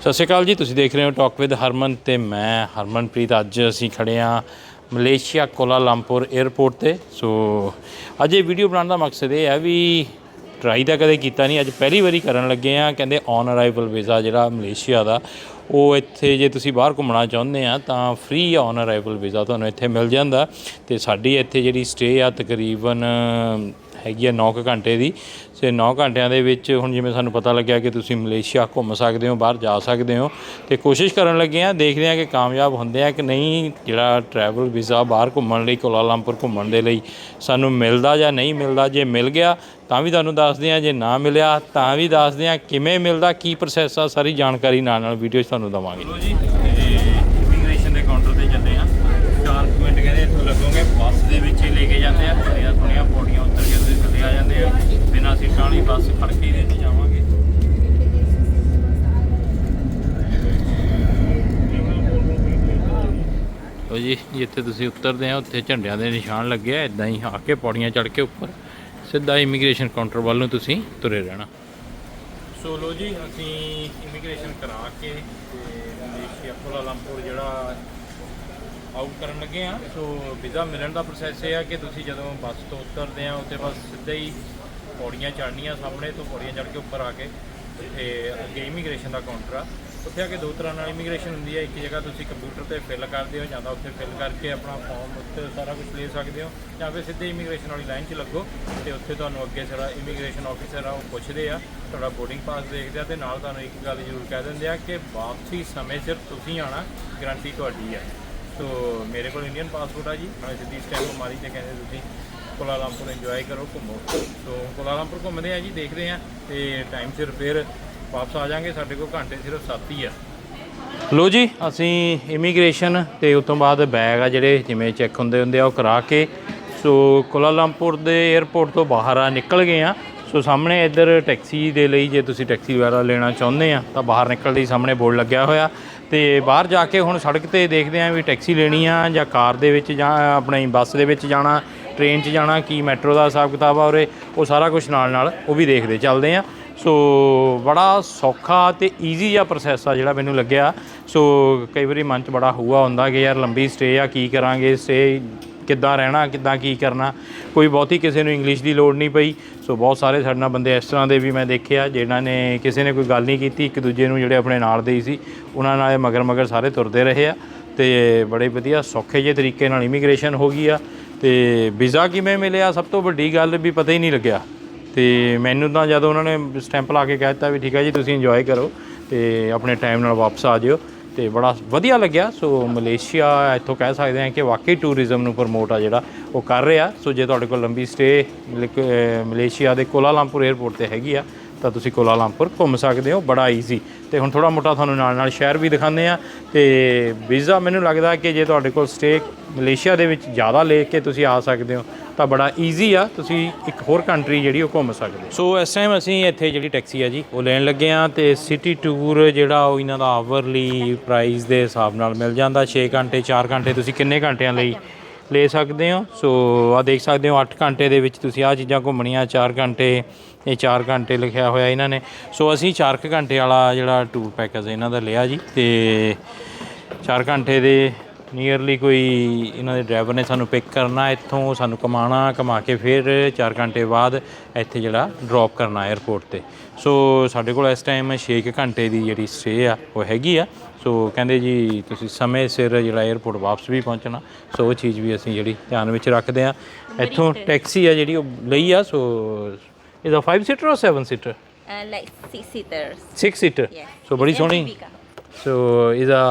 ਸਤਿ ਸ਼੍ਰੀ ਅਕਾਲ ਜੀ, ਤੁਸੀਂ ਦੇਖ ਰਹੇ ਹੋ ਟਾਕ ਵਿਦ ਹਰਮਨ ਤੇ ਮੈਂ ਹਰਮਨਪ੍ਰੀਤ। ਅੱਜ ਅਸੀਂ ਖੜੇ ਆ ਮਲੇਸ਼ੀਆ ਕੋਲਾਲੰਪੁਰ 에ਅਰਪੋਰਟ ਤੇ। ਸੋ ਅੱਜ ਇਹ ਵੀਡੀਓ ਬਣਾਉਣ ਦਾ ਮਕਸਦ ਇਹ ਹੈ ਵੀ ਟਰਾਈ ਤਾਂ ਕਦੇ ਕੀਤਾ ਨਹੀਂ, ਅੱਜ ਪਹਿਲੀ ਵਾਰੀ ਕਰਨ ਲੱਗੇ ਆ ਕਹਿੰਦੇ ਔਨ ਅਰਾਈਵਲ ਵੀਜ਼ਾ ਜਿਹੜਾ ਮਲੇਸ਼ੀਆ ਦਾ, ਉਹ ਇੱਥੇ ਜੇ ਤੁਸੀਂ ਬਾਹਰ ਘੁੰਮਣਾ ਚਾਹੁੰਦੇ ਆ ਤਾਂ ਫ੍ਰੀ ਔਨ ਅਰਾਈਵਲ ਵੀਜ਼ਾ ਤੁਹਾਨੂੰ ਇੱਥੇ ਮਿਲ ਜਾਂਦਾ। ਤੇ ਸਾਡੀ ਇੱਥੇ ਜਿਹੜੀ ਸਟੇ ਆ ਤਕਰੀਬਨ ਹੈਗੀ ਆ 9 ਘੰਟੇ ਦੀ। ਤੇ 9 ਘੰਟਿਆਂ ਦੇ ਵਿੱਚ ਹੁਣ ਜਿਵੇਂ ਸਾਨੂੰ ਪਤਾ ਲੱਗਿਆ ਕਿ ਤੁਸੀਂ ਮਲੇਸ਼ੀਆ ਘੁੰਮ ਸਕਦੇ ਹੋ, ਬਾਹਰ ਜਾ ਸਕਦੇ ਹੋ ਤੇ ਕੋਸ਼ਿਸ਼ ਕਰਨ ਲੱਗੇ ਆ ਦੇਖਦੇ ਆ ਕਿ ਕਾਮਯਾਬ ਹੁੰਦੇ ਆ ਕਿ ਨਹੀਂ, ਜਿਹੜਾ ਟਰੈਵਲ ਵੀਜ਼ਾ ਬਾਹਰ ਘੁੰਮਣ ਲਈ, ਕੋਲਾਲੰਪੁਰ ਘੁੰਮਣ ਦੇ ਲਈ ਸਾਨੂੰ ਮਿਲਦਾ ਜਾਂ ਨਹੀਂ ਮਿਲਦਾ, ਜੇ ਮਿਲ ਗਿਆ ਤਾਂ ਵੀ ਤੁਹਾਨੂੰ ਦੱਸਦੇ ਆ ਜੇ ਨਾ ਮਿਲਿਆ ਤਾਂ ਵੀ ਦੱਸਦੇ ਆ ਕਿਵੇਂ ਮਿਲਦਾ, ਕੀ ਪ੍ਰੋਸੈਸ ਆ, ਸਾਰੀ ਜਾਣਕਾਰੀ ਨਾਲ ਨਾਲ ਵੀਡੀਓ 'ਚ ਤੁਹਾਨੂੰ ਦਵਾਂਗੇ। ਲੋ ਜੀ ਇਮੀਗ੍ਰੇਸ਼ਨ ਦੇ ਕਾਊਂਟਰ ਤੇ ਚੱਲੇ ਆ 4 ਮਿੰਟ ਕਹਿੰਦੇ ਇੱਥੋਂ ਲੱਗੋਗੇ, ਬੱਸ ਦੇ ਵਿੱਚ ਹੀ ਲੈ ਕੇ ਜਾਂਦੇ ਆ ਥੋੜੀਆਂ ਥੋੜੀਆਂ ਪੌੜੀਆਂ ਉੱਤਰ ਕੇ ਤੁਸੀਂ ਥੱਲੇ ਆ ਜਾਂਦੇ ਆ ਬਿਨਾਂ ਸੀਟਾਂ ਵਾਲੀ ਬੱਸ ਫੜ ਕੇ ਇਹਦੇ 'ਚ ਜਾਵਾਂਗੇ। ਲੋ ਜੀ ਜਿੱਥੇ ਤੁਸੀਂ ਉਤਰਦੇ ਆ ਉੱਥੇ ਝੰਡਿਆਂ ਦੇ ਨਿਸ਼ਾਨ ਲੱਗੇ ਆ ਇਦਾਂ ਹੀ ਆ ਕੇ ਪੌੜੀਆਂ ਚੜ੍ਹ ਕੇ ਉੱਪਰ ਸਿੱਧਾ ਇਮੀਗ੍ਰੇਸ਼ਨ ਕਾਊਂਟਰ ਵੱਲ ਨੂੰ ਤੁਸੀਂ ਤੁਰੇ ਰਹਿਣਾ। ਸੋ ਲੋ ਜੀ ਅਸੀਂ ਇਮੀਗ੍ਰੇਸ਼ਨ ਕਰਾ ਕੇ ਤੇ ਮਲੇਸ਼ੀਆ ਕੁਆਲਾਲੰਪੁਰ ਜਿਹੜਾ ਆਊਟ ਕਰਨ ਲੱਗੇ ਆ। ਸੋ ਵੀਜ਼ਾ ਮਿਲਣ ਦਾ ਪ੍ਰੋਸੈਸ ਇਹ ਆ ਕਿ ਤੁਸੀਂ ਜਦੋਂ ਬੱਸ ਤੋਂ ਉਤਰਦੇ ਆ ਉੱਥੇ ਬਸ ਸਿੱਧਾ ਹੀ ਪੌੜੀਆਂ ਚੜ੍ਹਨੀਆਂ ਸਾਹਮਣੇ ਤੋਂ ਪੌੜੀਆਂ ਚੜ੍ਹ ਕੇ ਉੱਪਰ ਆ ਕੇ ਤੇ ਅੱਗੇ ਇਮੀਗ੍ਰੇਸ਼ਨ ਦਾ ਕਾਊਂਟਰ ਆ। ਉੱਥੇ ਆ ਕੇ ਦੋ ਤਰ੍ਹਾਂ ਨਾਲ ਇਮੀਗ੍ਰੇਸ਼ਨ ਹੁੰਦੀ ਹੈ ਇੱਕ ਜਗ੍ਹਾ ਤੁਸੀਂ ਕੰਪਿਊਟਰ ਤੇ ਫਿਲ ਕਰਦੇ ਹੋ ਜਾਂ ਤਾਂ ਉੱਥੇ ਫਿਲ ਕਰਕੇ ਆਪਣਾ ਫਾਰਮ ਉੱਤੇ ਸਾਰਾ ਕੁਝ ਲੈ ਸਕਦੇ ਹੋ ਜਾਂ ਫਿਰ ਸਿੱਧੇ ਇਮੀਗ੍ਰੇਸ਼ਨ ਵਾਲੀ ਲਾਈਨ 'ਚ ਲੱਗੋ ਤੇ ਉੱਥੇ ਤੁਹਾਨੂੰ ਅੱਗੇ ਜਿਹੜਾ ਇਮੀਗ੍ਰੇਸ਼ਨ ਆਫੀਸਰ ਆ, ਉਹ ਪੁੱਛਦੇ ਆ, ਤੁਹਾਡਾ ਬੋਰਡਿੰਗ ਪਾਸ ਦੇਖਦੇ ਆ ਤੇ ਨਾਲ ਤੁਹਾਨੂੰ ਇੱਕ ਗੱਲ ਜ਼ਰੂਰ ਕਹਿ ਦਿੰਦੇ ਆ ਕਿ ਵਾਪਸੀ ਸਮੇਂ ਸਿਰ ਤੁਸੀਂ ਆਣਾ ਗਰੰਟੀ ਤੁਹਾਡੀ ਆ। ਸੋ ਮੇਰੇ ਕੋਲ ਇੰਡੀਅਨ ਪਾਸਪੋਰਟ ਆ ਜੀ। ਮੈਂ ਸਿੱਧੀ ਸਟੈਂਪ ਮਾਰੀ ਤੇ ਕਹਿੰਦੇ ਤੁਸੀਂ ਕੋਲਾਲੰਪੁਰ ਇੰਜੋਏ ਕਰੋ ਘੁੰਮੋ। ਸੋ ਕੋਲਾਲੰਪੁਰ ਘੁੰਮਦੇ ਆ ਜੀ, ਦੇਖਦੇ ਆ ਤੇ ਟਾਈਮ ਸਿਰ ਫਿਰ ਵਾਪਸ ਆ ਜਾਾਂਗੇ। ਸਾਡੇ ਕੋਲ ਘੰਟੇ ਸਿਰਫ 7 ਹੀ ਆ। ਲੋ ਜੀ, ਅਸੀਂ ਇਮੀਗ੍ਰੇਸ਼ਨ ਤੇ ਉਸ ਤੋਂ ਬਾਅਦ ਬੈਗ ਆ ਜਿਹੜੇ ਜਿਵੇਂ ਚੈੱਕ ਹੁੰਦੇ ਹੁੰਦੇ ਆ, ਉਹ ਕਰਾ ਕੇ ਸੋ ਕੋਲਾਲੰਪੁਰ ਦੇ 에ਅਰਪੋਰਟ ਤੋਂ ਬਾਹਰ ਆ, ਨਿਕਲ ਗਏ ਆ। ਸੋ ਸਾਹਮਣੇ ਇੱਧਰ ਟੈਕਸੀ ਦੇ ਲਈ ਜੇ ਤੁਸੀਂ ਟੈਕਸੀ ਵਗੈਰਾ ਲੈਣਾ ਚਾਹੁੰਦੇ ਆ, ਤਾਂ ਬਾਹਰ ਨਿਕਲਦੇ ਹੀ ਸਾਹਮਣੇ ਬੋਰਡ ਲੱਗਿਆ ਹੋਇਆ। ਤੇ ਬਾਹਰ ਜਾ ਕੇ ਹੁਣ ਸੜਕ ਤੇ ਦੇਖਦੇ ਆ ਵੀ ਟੈਕਸੀ ਲੈਣੀ ਆ ਜਾਂ ਕਾਰ ਦੇ ਵਿੱਚ ਜਾਂ ਆਪਣੀ ਬੱਸ ਦੇ ਵਿੱਚ ਜਾਣਾ। ਟ੍ਰੇਨ 'ਚ ਜਾਣਾ, ਕੀ ਮੈਟਰੋ ਦਾ ਹਿਸਾਬ ਕਿਤਾਬ ਆ ਉਰੇ, ਉਹ ਸਾਰਾ ਕੁਝ ਨਾਲ ਨਾਲ ਉਹ ਵੀ ਦੇਖਦੇ, ਚੱਲਦੇ ਆ ਸੋ ਬੜਾ ਸੌਖਾ ਤੇ ਈਜ਼ੀ ਜਿਹਾ ਪ੍ਰੋਸੈਸ ਆ ਜਿਹੜਾ ਮੈਨੂੰ ਲੱਗਿਆ। ਸੋ ਕਈ ਵਾਰੀ ਮਨ 'ਚ ਬੜਾ ਹੂਆ ਹੁੰਦਾ ਕਿ ਯਾਰ ਲੰਬੀ ਸਟੇ ਆ, ਕੀ ਕਰਾਂਗੇ ਸਟੇ ਕਿੱਦਾਂ ਰਹਿਣਾ, ਕਿੱਦਾਂ ਕੀ ਕਰਨਾ? ਕੋਈ ਬਹੁਤੀ ਕਿਸੇ ਨੂੰ ਇੰਗਲਿਸ਼ ਦੀ ਲੋੜ ਨਹੀਂ ਪਈ। ਸੋ ਬਹੁਤ ਸਾਰੇ ਸਾਡੇ ਨਾਲ ਬੰਦੇ ਇਸ ਤਰ੍ਹਾਂ ਦੇ ਵੀ ਮੈਂ ਦੇਖਿਆ, ਜਿਨ੍ਹਾਂ ਨੇ ਕਿਸੇ ਨੇ ਕੋਈ ਗੱਲ ਨਹੀਂ ਕੀਤੀ, ਇੱਕ ਦੂਜੇ ਨੂੰ ਜਿਹੜੇ ਆਪਣੇ ਨਾਲ ਦੇ ਸੀ, ਉਹਨਾਂ ਨਾਲ ਮਗਰ ਮਗਰ ਸਾਰੇ ਤੁਰਦੇ ਰਹੇ ਆ। ਤੇ ਬੜੇ ਵਧੀਆ ਸੌਖੇ ਜਿਹੇ ਤਰੀਕੇ ਨਾਲ ਇਮੀਗ੍ਰੇਸ਼ਨ ਹੋ ਗਈ ਆ। ਤੇ ਵੀਜ਼ਾ ਕਿਵੇਂ ਮਿਲਿਆ? ਸਭ ਤੋਂ ਵੱਡੀ ਗੱਲ ਵੀ ਪਤਾ ਹੀ ਨਹੀਂ ਲੱਗਿਆ। ਤੇ ਮੈਨੂੰ ਤਾਂ ਜਦੋਂ ਉਹਨਾਂ ਨੇ ਸਟੈਂਪ ਲਾ ਕੇ ਕਹਿ ਦਿੱਤਾ ਵੀ ਠੀਕ ਹੈ ਜੀ, ਤੁਸੀਂ ਇੰਜੋਏ ਕਰੋ ਤੇ ਆਪਣੇ ਟਾਈਮ ਨਾਲ ਵਾਪਸ ਆ ਜਿਓ। ਤੇ ਬੜਾ ਵਧੀਆ ਲੱਗਿਆ। ਸੋ ਮਲੇਸ਼ੀਆ ਇੱਥੋਂ ਕਹਿ ਸਕਦੇ ਹਾਂ ਕਿ ਵਾਕਈ ਟੂਰਿਜ਼ਮ ਨੂੰ ਪ੍ਰਮੋਟ ਆ ਜਿਹੜਾ ਉਹ ਕਰ ਰਿਹਾ। ਸੋ ਜੇ ਤੁਹਾਡੇ ਕੋਲ ਲੰਬੀ ਸਟੇ ਮਲੇਸ਼ੀਆ ਦੇ ਕੋਲਾਲੰਪੁਰ 에ਅਰਪੋਰਟ ਤੇ ਹੈਗੀ ਆ ਤਾਂ ਤੁਸੀਂ ਕੋਲਾਲੰਪੁਰ ਘੁੰਮ ਸਕਦੇ ਹੋ, ਬੜਾ ਈਜ਼ੀ ਤੇ ਹੁਣ ਥੋੜਾ ਮੋਟਾ ਤੁਹਾਨੂੰ ਨਾਲ ਨਾਲ ਸ਼ਹਿਰ ਵੀ ਦਿਖਾਉਂਦੇ ਆ ਤੇ ਵੀਜ਼ਾ ਮੈਨੂੰ ਲੱਗਦਾ ਕਿ ਜੇ ਤੁਹਾਡੇ ਕੋਲ ਸਟੇ ਮਲੇਸ਼ੀਆ ਦੇ ਵਿੱਚ ਜ਼ਿਆਦਾ ਲੈ ਕੇ ਤੁਸੀਂ ਆ ਸਕਦੇ ਹੋ, ਤਾਂ ਬੜਾ ਈਜ਼ੀ ਆ, ਤੁਸੀਂ ਇੱਕ ਹੋਰ ਕੰਟਰੀ ਜਿਹੜੀ ਉਹ ਘੁੰਮ ਸਕਦੇ ਹੋ। ਸੋ ਇਸ ਟਾਈਮ ਅਸੀਂ ਇੱਥੇ ਜਿਹੜੀ ਟੈਕਸੀ ਆ ਜੀ, ਉਹ ਲੈਣ ਲੱਗੇ ਆ ਤੇ ਸਿਟੀ ਟੂਰ ਜਿਹੜਾ ਉਹ ਇਹਨਾਂ ਦਾ ਆਵਰਲੀ ਪ੍ਰਾਈਸ ਦੇ ਹਿਸਾਬ ਨਾਲ ਮਿਲ ਜਾਂਦਾ। 6 ਘੰਟੇ 4 ਘੰਟੇ ਤੁਸੀਂ ਕਿੰਨੇ ਘੰਟਿਆਂ ਲਈ ਲੈ ਸਕਦੇ ਹੋ। ਸੋ ਆ ਦੇਖ ਸਕਦੇ ਹੋ 8 ਘੰਟੇ ਦੇ ਵਿੱਚ ਤੁਸੀਂ ਆ ਚੀਜ਼ਾਂ ਘੁੰਮਣੀਆਂ 4 ਘੰਟੇ, ਇਹ 4 ਘੰਟੇ ਲਿਖਿਆ ਹੋਇਆ ਇਹਨਾਂ ਨੇ। ਸੋ ਅਸੀਂ 4 ਘੰਟੇ ਵਾਲਾ ਜਿਹੜਾ ਟੂਰ ਪੈਕੇਜ ਇਹਨਾਂ ਦਾ ਲਿਆ ਜੀ। ਤੇ 4 ਘੰਟੇ ਦੇ ਨੀਅਰਲੀ ਕੋਈ ਇਹਨਾਂ ਦੇ ਡਰਾਈਵਰ ਨੇ ਸਾਨੂੰ ਪਿਕ ਕਰਨਾ, ਇੱਥੋਂ ਸਾਨੂੰ ਕਮਾਣਾ ਕਮਾ ਕੇ ਫਿਰ 4 ਘੰਟੇ ਬਾਅਦ ਇੱਥੇ ਜਿਹੜਾ ਡ੍ਰੌਪ ਕਰਨਾ 에ਅਰਪੋਰਟ ਤੇ। ਸੋ ਸਾਡੇ ਕੋਲ ਇਸ ਟਾਈਮ 6 ਘੰਟੇ ਦੀ ਜਿਹੜੀ ਸਟੇ ਆ, ਉਹ ਹੈਗੀ ਆ। ਸੋ ਕਹਿੰਦੇ ਜੀ ਤੁਸੀਂ ਸਮੇਂ ਸਿਰ ਜਿਹੜਾ 에어ਪੋਰਟ ਵਾਪਸ ਵੀ ਪਹੁੰਚਣਾ ਸੋ ਉਹ ਚੀਜ਼ ਵੀ ਅਸੀਂ ਜਿਹੜੀ ਧਿਆਨ ਵਿੱਚ ਰੱਖਦੇ ਆ ਇੱਥੋਂ ਟੈਕਸੀ ਆ ਜਿਹੜੀ ਉਹ ਲਈ ਆ ਸੋ ਇਜ਼ ਅ 5 ਸੀਟਰ ਔਰ 7 seater like 6 seater 6 seater so ਬੜੀ ਸੋਹਣੀ। ਸੋ ਇਹਦਾ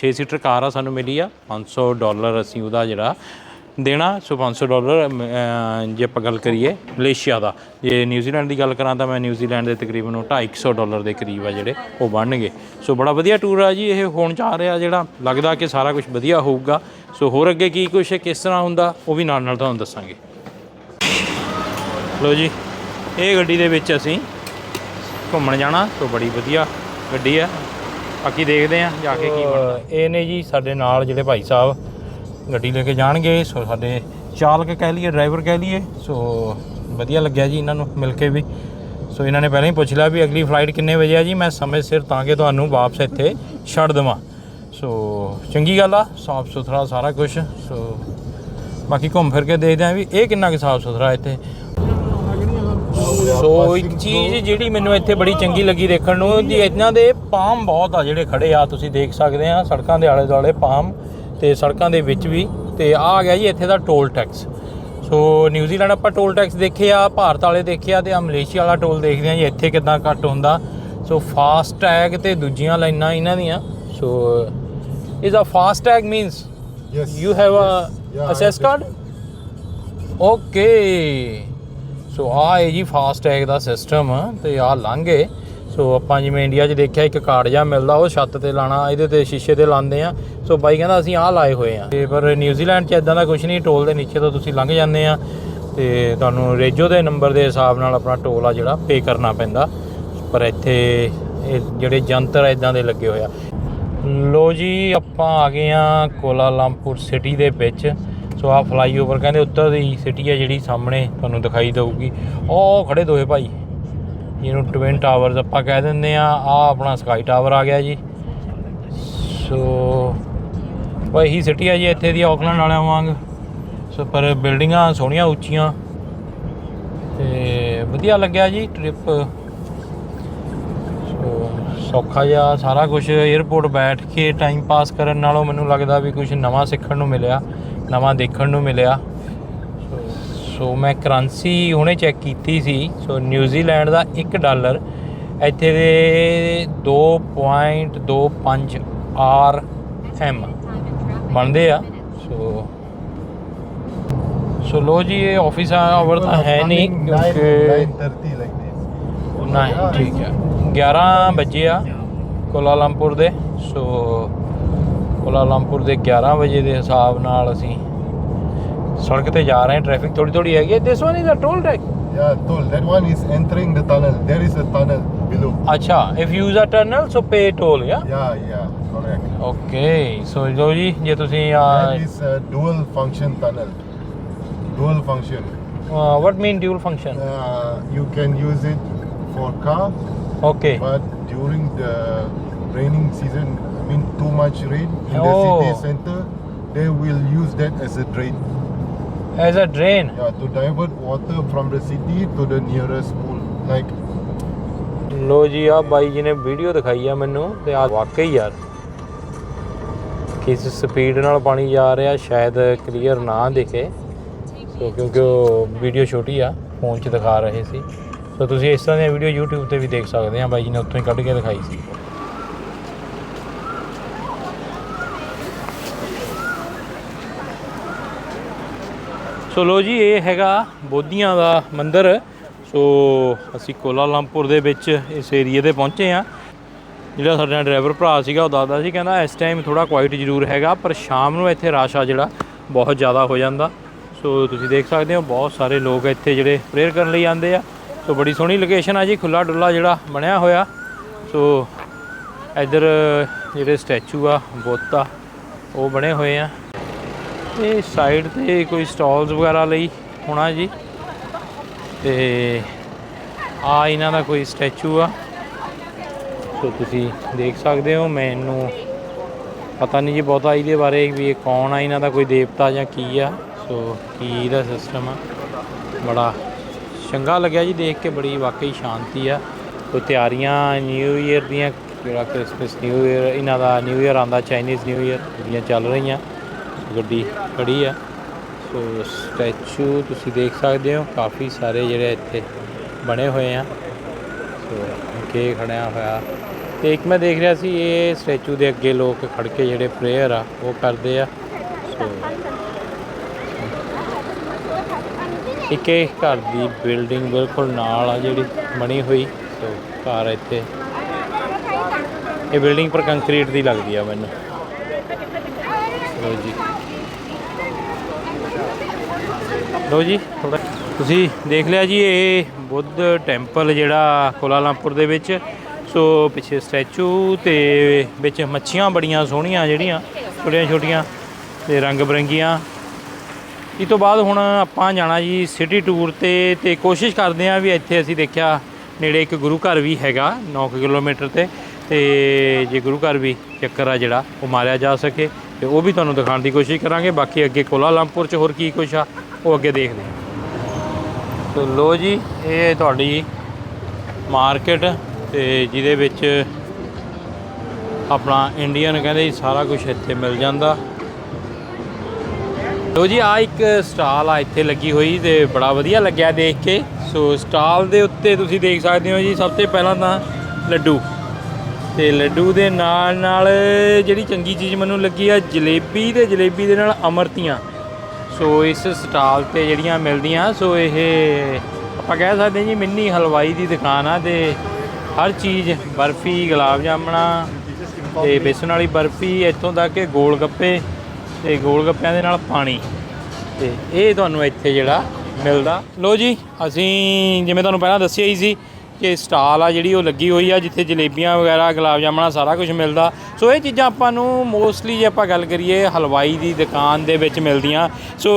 6 ਸੀਟਰ ਕਾਰ ਆ ਸਾਨੂੰ ਮਿਲੀ ਆ 500 ਡਾਲਰ ਅਸੀਂ ਉਹਦਾ ਜਿਹੜਾ ਦੇਣਾ ਸੋ 500 ਡਾਲਰ ਅਮ, ਜੇ ਆਪਾਂ ਗੱਲ ਕਰੀਏ ਮਲੇਸ਼ੀਆ ਦਾ ਜੇ ਨਿਊਜ਼ੀਲੈਂਡ ਦੀ ਗੱਲ ਕਰਾਂ ਤਾਂ ਮੈਂ ਨਿਊਜ਼ੀਲੈਂਡ ਦੇ ਤਕਰੀਬਨ ਉਹ 250 ਡਾਲਰ ਦੇ ਕਰੀਬ ਆ ਜਿਹੜੇ ਉਹ ਬਣਨਗੇ। ਸੋ ਬੜਾ ਵਧੀਆ ਟੂਰ ਆ ਜੀ ਇਹ ਹੋਣ ਜਾ ਰਿਹਾ ਜਿਹੜਾ ਲੱਗਦਾ ਕਿ ਸਾਰਾ ਕੁਝ ਵਧੀਆ ਹੋਊਗਾ। ਸੋ ਹੋਰ ਅੱਗੇ ਕੀ ਕੁਝ ਕਿਸ ਤਰ੍ਹਾਂ ਹੁੰਦਾ ਉਹ ਵੀ ਨਾਲ ਨਾਲ ਤੁਹਾਨੂੰ ਦੱਸਾਂਗੇ। ਲੋ ਜੀ ਇਹ ਗੱਡੀ ਦੇ ਵਿੱਚ ਅਸੀਂ ਘੁੰਮਣ ਜਾਣਾ ਸੋ ਬੜੀ ਵਧੀਆ ਗੱਡੀ ਆ। ਬਾਕੀ ਦੇਖਦੇ ਆ ਜਾ ਕੇ ਕੀ ਬਣਦਾ। ਇਹ ਨੇ ਜੀ ਸਾਡੇ ਨਾਲ ਜਿਹੜੇ ਭਾਈ ਸਾਹਿਬ ਗੱਡੀ ਲੈ ਕੇ ਜਾਣਗੇ, ਸੋ ਸਾਡੇ ਚਾਲਕ ਕਹਿ ਲਈਏ, ਡਰਾਈਵਰ ਕਹਿ ਲਈਏ, ਸੋ ਵਧੀਆ ਲੱਗਿਆ ਜੀ ਇਹਨਾਂ ਨੂੰ ਮਿਲ ਕੇ ਵੀ। ਸੋ ਇਹਨਾਂ ਨੇ ਪਹਿਲਾਂ ਹੀ ਪੁੱਛ ਲਿਆ ਵੀ ਅਗਲੀ ਫਲਾਈਟ ਕਿੰਨੇ ਵਜੇ ਆ ਜੀ? ਮੈਂ ਸਮੇਂ ਸਿਰ ਤਾਂ ਕਿ ਤੁਹਾਨੂੰ ਵਾਪਸ ਇੱਥੇ ਛੱਡ ਦੇਵਾਂ। ਸੋ ਚੰਗੀ ਗੱਲ ਆ, ਸਾਫ਼ ਸੁਥਰਾ ਸਾਰਾ ਕੁਝ ਸੋ ਬਾਕੀ ਘੁੰਮ ਫਿਰ ਕੇ ਦੇਖਦੇ ਆਂ ਵੀ ਇਹ ਕਿੰਨਾ ਕੁ ਸਾਫ਼ ਸੁਥਰਾ ਇੱਥੇ। ਸੋ ਇੱਕ ਚੀਜ਼ ਜਿਹੜੀ ਮੈਨੂੰ ਇੱਥੇ ਬੜੀ ਚੰਗੀ ਲੱਗੀ ਦੇਖਣ ਨੂੰ, ਜੀ ਇਹਨਾਂ ਦੇ ਪਾਮ ਬਹੁਤ ਆ ਜਿਹੜੇ ਖੜੇ ਆ, ਤੁਸੀਂ ਦੇਖ ਸਕਦੇ ਆ, ਸੜਕਾਂ ਦੇ ਆਲੇ ਦੁਆਲੇ ਪਾਮ ਤੇ ਸੜਕਾਂ ਦੇ ਵਿੱਚ ਵੀ ਤੇ ਆ ਆ ਗਿਆ ਜੀ ਇੱਥੇ ਦਾ toll tax. So New Zealand ਆਪਾਂ ਟੋਲ ਟੈਕਸ ਦੇਖੇ ਆ ਭਾਰਤ ਵਾਲੇ ਦੇਖੇ ਆ ਤੇ ਆ ਮਲੇਸ਼ੀਆ ਵਾਲਾ ਟੋਲ ਦੇਖਦੇ ਆ ਜੀ ਇੱਥੇ ਕਿਦਾਂ ਘੱਟ ਹੁੰਦਾ। ਸੋ ਫਾਸਟ ਟੈਗ ਤੇ ਦੂਜੀਆਂ ਲਾਈਨਾਂ ਇਹਨਾਂ ਦੀਆਂ। So is a fast tag means. You have. A access card okay so ਆ ਹੈ ਜੀ ਫਾਸਟ ਟੈਗ ਦਾ ਸਿਸਟਮ ਤੇ ਆ ਲੰਘੇ ਸੋ ਆਪਾਂ ਜਿਵੇਂ ਇੰਡੀਆ 'ਚ ਦੇਖਿਆ, ਇੱਕ ਕਾਰਡ ਜਾਂ ਮਿਲਦਾ, ਉਹ ਛੱਤ ਤੇ ਲਾਣਾ ਇਹਦੇ ਤੇ ਸ਼ੀਸ਼ੇ ਤੇ ਲਾਉਂਦੇ ਆ। ਸੋ ਬਾਈ ਕਹਿੰਦਾ, ਅਸੀਂ ਆਹ ਲਾਏ ਹੋਏ ਆ। ਤੇ ਪਰ ਨਿਊਜ਼ੀਲੈਂਡ 'ਚ ਇਦਾਂ ਦਾ ਕੁਝ ਨਹੀਂ ਟੋਲ ਦੇ ਨੀਚੇ ਤੋਂ ਤੁਸੀਂ ਲੰਘ ਜਾਂਦੇ ਆ ਤੇ ਤੁਹਾਨੂੰ ਰੇਜੋ ਦੇ ਨੰਬਰ ਦੇ ਹਿਸਾਬ ਨਾਲ ਆਪਣਾ ਟੋਲ ਆ ਜਿਹੜਾ ਪੇ ਕਰਨਾ ਪੈਂਦਾ। ਪਰ ਇੱਥੇ ਇਹ ਜਿਹੜੇ ਜੰਤਰ ਇਦਾਂ ਦੇ ਲੱਗੇ ਹੋਏ ਆ। ਲੋ ਜੀ, ਆਪਾਂ ਆ ਗਏ ਆ ਕੋਲਾਲੰਪੁਰ ਸਿਟੀ ਦੇ ਵਿੱਚ। ਸੋ ਆ ਫਲਾਈਓਵਰ ਕਹਿੰਦੇ ਉੱਤਰ ਦੀ ਸਿਟੀ ਹੈ ਜਿਹੜੀ ਸਾਹਮਣੇ, ਤੁਹਾਨੂੰ ਦਿਖਾਈ ਦੇਊਗੀ। ਉਹ ਖੜੇ ਦੋਹੇ ਭਾਈ। ਜਿਹਨੂੰ ਟਵਿਨ ਟਾਵਰਸ ਆਪਾਂ ਕਹਿ ਦਿੰਦੇ ਆ ਆ ਆਪਣਾ ਸਕਾਈ ਟਾਵਰ ਆ ਗਿਆ ਜੀ। ਸੋ ਇਹੀ ਸਿਟੀ ਆ ਜੀ, ਇੱਥੇ ਦੀ ਆਕਲੈਂਡ ਵਾਲਿਆਂ ਵਾਂਗ। ਸੋ ਪਰ ਬਿਲਡਿੰਗਾਂ ਸੋਹਣੀਆਂ, ਉੱਚੀਆਂ। ਤੇ ਵਧੀਆ ਲੱਗਿਆ ਜੀ ਟ੍ਰਿਪ ਸੋ ਸੌਖਾ ਜਿਹਾ ਸਾਰਾ ਕੁਝ 에어ਪੋਰਟ ਬੈਠ ਕੇ ਟਾਈਮ ਪਾਸ ਕਰਨ ਨਾਲੋਂ ਮੈਨੂੰ ਲੱਗਦਾ ਵੀ ਕੁਝ ਨਵਾਂ ਸਿੱਖਣ ਨੂੰ ਮਿਲਿਆ, ਨਵਾਂ ਦੇਖਣ ਨੂੰ ਮਿਲਿਆ। ਸੋ ਮੈਂ ਕਰੰਸੀ ਹੁਣੇ ਚੈੱਕ ਕੀਤੀ ਸੀ। ਸੋ ਨਿਊਜ਼ੀਲੈਂਡ ਦਾ 1 ਡਾਲਰ ਇੱਥੇ ਦੇ 2.25 ਆਰ ਐਮ ਬਣਦੇ ਆ। ਸੋ ਸੋ ਲੋ ਜੀ, ਇਹ ਆਫਿਸ ਆਵਰ ਤਾਂ ਹੈ ਨਹੀਂ ਕਿਉਂਕਿ 9:30 like ਨਹੀਂ, ਠੀਕ ਹੈ। 11 ਵਜੇ ਆ ਕੋਲਾਲੰਪੁਰ ਦੇ। ਸੋ ਕੋਲਾਲੰਪੁਰ ਦੇ 11 ਵਜੇ ਦੇ ਹਿਸਾਬ ਨਾਲ ਅਸੀਂ सड़क पे जा रहे हैं ट्रैफिक थोड़ी थोड़ी हैगी this one is a toll tag yeah toll that one is entering the tunnel. There is a tunnel below acha if you use a tunnel so pay toll yeah? Yeah yeah correct okay so jo ji je a dual function tunnel dual function uh, what mean dual function? Uh, you can use it for car okay but during the raining season i mean too much rain in the oh। city center they will use that as a drain as a drain Yeah, to divert water from the city to the nearest pool. Like ਲੋ ਜੀ ਆ ਬਾਈ ਜੀ ਨੇ video ਦਿਖਾਈ ਆ ਮੈਨੂੰ ਤੇ ਆ ਵਾਕਈ ਯਾਰ ਕਿਸ ਸਪੀਡ ਨਾਲ ਪਾਣੀ ਜਾ ਰਿਹਾ ਸ਼ਾਇਦ ਕਲੀਅਰ ਨਾ ਦਿਖੇ। ਸੋ ਕਿਉਂਕਿ ਉਹ ਵੀਡੀਓ ਛੋਟੀ ਆ ਫੋਨ 'ਚ ਦਿਖਾ ਰਹੇ ਸੀ। ਸੋ ਤੁਸੀਂ ਇਸ ਤਰ੍ਹਾਂ ਦੀਆਂ ਵੀਡੀਓ YouTube ਤੇ ਵੀ ਦੇਖ ਸਕਦੇ ਆ ਬਾਈ ਜੀ ਨੇ ਉੱਥੋਂ ਹੀ ਕੱਢ ਕੇ ਦਿਖਾਈ ਸੀ। ਸੋ ਲੋ ਜੀ, ਇਹ ਹੈਗਾ ਬੋਧੀਆਂ ਦਾ ਮੰਦਿਰ। ਸੋ ਅਸੀਂ ਕੋਲਾਲੰਪੁਰ ਦੇ ਵਿੱਚ ਇਸ ਏਰੀਏ ਤੇ ਪਹੁੰਚੇ ਆ ਜਿਹੜਾ ਸਾਡਾ ਡਰਾਈਵਰ ਭਰਾ ਸੀਗਾ, ਉਹ ਦੱਸਦਾ ਸੀ, ਕਹਿੰਦਾ ਇਸ ਟਾਈਮ ਥੋੜਾ ਕੁਆਇਟ ਜ਼ਰੂਰ ਹੈਗਾ, ਪਰ ਸ਼ਾਮ ਨੂੰ ਇੱਥੇ ਰਸ਼ ਆ ਜਿਹੜਾ, ਬਹੁਤ ਜ਼ਿਆਦਾ ਹੋ ਜਾਂਦਾ। ਸੋ ਤੁਸੀਂ ਦੇਖ ਸਕਦੇ ਹੋ, ਬਹੁਤ ਸਾਰੇ ਲੋਕ ਇੱਥੇ ਜਿਹੜੇ ਪ੍ਰੇਅਰ ਕਰਨ ਲਈ ਆਉਂਦੇ ਆ। ਸੋ ਬੜੀ ਸੋਹਣੀ ਲੋਕੇਸ਼ਨ ਆ ਜੀ ਖੁੱਲਾ ਡੁੱਲਾ ਜਿਹੜਾ ਬਣਿਆ ਹੋਇਆ। ਸੋ ਇੱਧਰ ਜਿਹੜੇ ਸਟੈਚੂ ਆ, ਬੁੱਤ ਆ, ਉਹ ਬਣੇ ਹੋਏ ਆ। ਇਹ ਸਾਈਡ ਤੇ ਕੋਈ ਸਟਾਲਸ ਵਗੈਰਾ ਲਈ ਹੋਣਾ ਜੀ। ਤੇ ਆ ਇਹਨਾਂ ਦਾ ਕੋਈ ਸਟੈਚੂ ਆ। ਸੋ ਤੁਸੀਂ ਦੇਖ ਸਕਦੇ ਹੋ, ਮੈਨੂੰ ਪਤਾ ਨਹੀਂ ਜੀ ਬਹੁਤਾ ਇਹਦੇ ਬਾਰੇ ਵੀ ਇਹ ਕੌਣ ਆ, ਇਹਨਾਂ ਦਾ ਕੋਈ ਦੇਵਤਾ ਜਾਂ ਕੀ ਆ। ਸੋ ਕੀ ਇਹਦਾ ਸਿਸਟਮ ਆ। ਬੜਾ ਚੰਗਾ ਲੱਗਿਆ ਜੀ ਦੇਖ ਕੇ, ਬੜੀ ਵਾਕਈ ਸ਼ਾਂਤੀ ਆ। ਸੋ ਤਿਆਰੀਆਂ ਨਿਊ ਈਅਰ ਦੀਆਂ, ਜਿਹੜਾ ਕ੍ਰਿਸਮਸ ਨਿਊ ਈਅਰ ਇਹਨਾਂ ਦਾ ਨਿਊ ਈਅਰ ਆਂਦਾ ਚਾਈਨੀਜ਼ ਨਿਊ ਈਅਰ ਦੀਆਂ ਚੱਲ ਰਹੀਆਂ। ਗੱਡੀ ਖੜੀ ਆ। ਸੋ ਸਟੈਚੂ ਤੁਸੀਂ ਦੇਖ ਸਕਦੇ ਹੋ, ਕਾਫੀ ਸਾਰੇ ਜਿਹੜੇ ਇੱਥੇ ਬਣੇ ਹੋਏ ਆ। ਸੋ ਅੱਗੇ ਖੜਿਆ ਹੋਇਆ। ਤੇ ਇੱਕ ਮੈਂ ਦੇਖ ਰਿਹਾ ਸੀ, ਇਹ ਸਟੈਚੂ ਦੇ ਅੱਗੇ ਲੋਕ ਖੜ ਕੇ ਜਿਹੜੇ ਪ੍ਰੇਅਰ ਆ, ਉਹ ਕਰਦੇ ਆ। ਸੋ ਇੱਕ ਇਹ ਘਰ ਦੀ ਬਿਲਡਿੰਗ ਬਿਲਕੁਲ ਨਾਲ ਆ ਜਿਹੜੀ ਬਣੀ ਹੋਈ। ਸੋ ਘਰ ਇੱਥੇ। ਇਹ ਬਿਲਡਿੰਗ ਪਰ ਕੰਕਰੀਟ ਦੀ ਲੱਗਦੀ ਆ ਮੈਨੂੰ। ਲੋ ਜੀ। ਲੋ ਜੀ ਥੋੜਾ ਤੁਸੀਂ ਦੇਖ ਲਿਆ ਜੀ, ਇਹ ਬੁੱਧ ਟੈਂਪਲ ਜਿਹੜਾ ਕੋਲਾਲੰਪੁਰ ਦੇ ਵਿੱਚ। ਸੋ ਪਿੱਛੇ ਸਟੈਚੂ ਤੇ ਵਿੱਚ ਮੱਛੀਆਂ ਬੜੀਆਂ ਸੋਹਣੀਆਂ ਜਿਹੜੀਆਂ, ਛੋਟੀਆਂ ਛੋਟੀਆਂ ਤੇ ਰੰਗ ਬਰੰਗੀਆਂ। ਇਸ ਤੋਂ ਬਾਅਦ ਹੁਣ ਆਪਾਂ ਜਾਣਾ ਜੀ ਸਿਟੀ ਟੂਰ ਤੇ ਤੇ ਕੋਸ਼ਿਸ਼ ਕਰਦੇ ਆਂ ਵੀ ਇੱਥੇ ਅਸੀਂ ਦੇਖਿਆ ਨੇੜੇ ਇੱਕ ਗੁਰੂ ਘਰ ਵੀ ਹੈਗਾ 9 ਕਿਲੋਮੀਟਰ ਤੇ। ਤੇ ਜੇ ਗੁਰੂ ਘਰ ਵੀ ਚੱਕਰ ਆ ਜਿਹੜਾ, ਉਹ ਮਾਰਿਆ ਜਾ ਸਕੇ। ਤੇ ਉਹ ਵੀ ਤੁਹਾਨੂੰ ਦਿਖਾਉਣ ਦੀ ਕੋਸ਼ਿਸ਼ ਕਰਾਂਗੇ। ਬਾਕੀ ਅੱਗੇ ਕੋਲਾਲੰਪੁਰ 'ਚ ਹੋਰ ਕੀ ਕੁਛ ਆ ਉਹ ਅੱਗੇ ਦੇਖਦੇ ਹਾਂ। ਸੋ ਲੋ ਜੀ, ਇਹ ਤੁਹਾਡੀ ਮਾਰਕੀਟ ਤੇ ਜਿਹਦੇ ਵਿੱਚ ਆਪਣਾ ਇੰਡੀਅਨ ਕਹਿੰਦੇ ਸਾਰਾ ਕੁਝ ਇੱਥੇ ਮਿਲ ਜਾਂਦਾ। ਲੋ ਜੀ ਆ ਇੱਕ ਸਟਾਲ ਆ, ਇੱਥੇ ਲੱਗੀ ਹੋਈ ਤੇ ਬੜਾ ਵਧੀਆ ਲੱਗਿਆ ਦੇਖ ਕੇ। ਸੋ ਸਟਾਲ ਦੇ ਉੱਤੇ ਤੁਸੀਂ ਦੇਖ ਸਕਦੇ ਹੋ ਜੀ, ਸਭ ਤੋਂ ਪਹਿਲਾਂ ਤਾਂ ਲੱਡੂ। ਤੇ ਲੱਡੂ ਦੇ ਨਾਲ ਨਾਲ ਜਿਹੜੀ ਚੰਗੀ ਚੀਜ਼ ਮੈਨੂੰ ਲੱਗੀ ਆ, ਜਲੇਬੀ ਤੇ ਜਲੇਬੀ ਦੇ ਨਾਲ ਅਮਰਤੀਆਂ। ਸੋ ਇਸ ਸਟਾਲ ਤੇ ਜਿਹੜੀਆਂ ਮਿਲਦੀਆਂ, ਸੋ ਇਹ ਆਪਾਂ ਕਹਿ ਸਕਦੇ ਹਾਂ ਜੀ ਮਿੰਨੀ ਹਲਵਾਈ ਦੀ ਦੁਕਾਨ ਆ ਤੇ ਹਰ ਚੀਜ਼ ਬਰਫੀ, ਗੁਲਾਬ ਜਾਮਣਾ ਤੇ ਬੇਸਣ ਵਾਲੀ ਬਰਫੀ, ਇੱਥੋਂ ਤੱਕ ਕਿ ਗੋਲ ਗੱਪੇ ਤੇ ਗੋਲ ਗੱਪਿਆਂ ਦੇ ਨਾਲ ਪਾਣੀ ਤੇ ਇਹ ਤੁਹਾਨੂੰ ਇੱਥੇ ਜਿਹੜਾ ਮਿਲਦਾ। ਲੋ ਜੀ, ਅਸੀਂ ਜਿਵੇਂ ਤੁਹਾਨੂੰ ਪਹਿਲਾਂ ਦੱਸਿਆ ਹੀ ਸੀ ਕਿ ਸਟਾਲ ਆ ਜਿਹੜੀ ਉਹ ਲੱਗੀ ਹੋਈ ਆ, ਜਿੱਥੇ ਜਲੇਬੀਆਂ ਵਗੈਰਾ, ਗੁਲਾਬ ਜਾਮਣਾ ਸਾਰਾ ਕੁਝ ਮਿਲਦਾ। ਸੋ ਇਹ ਚੀਜ਼ਾਂ ਆਪਾਂ ਨੂੰ ਮੋਸਟਲੀ ਜੇ ਆਪਾਂ ਗੱਲ ਕਰੀਏ ਹਲਵਾਈ ਦੀ ਦੁਕਾਨ ਦੇ ਵਿੱਚ ਮਿਲਦੀਆਂ। ਸੋ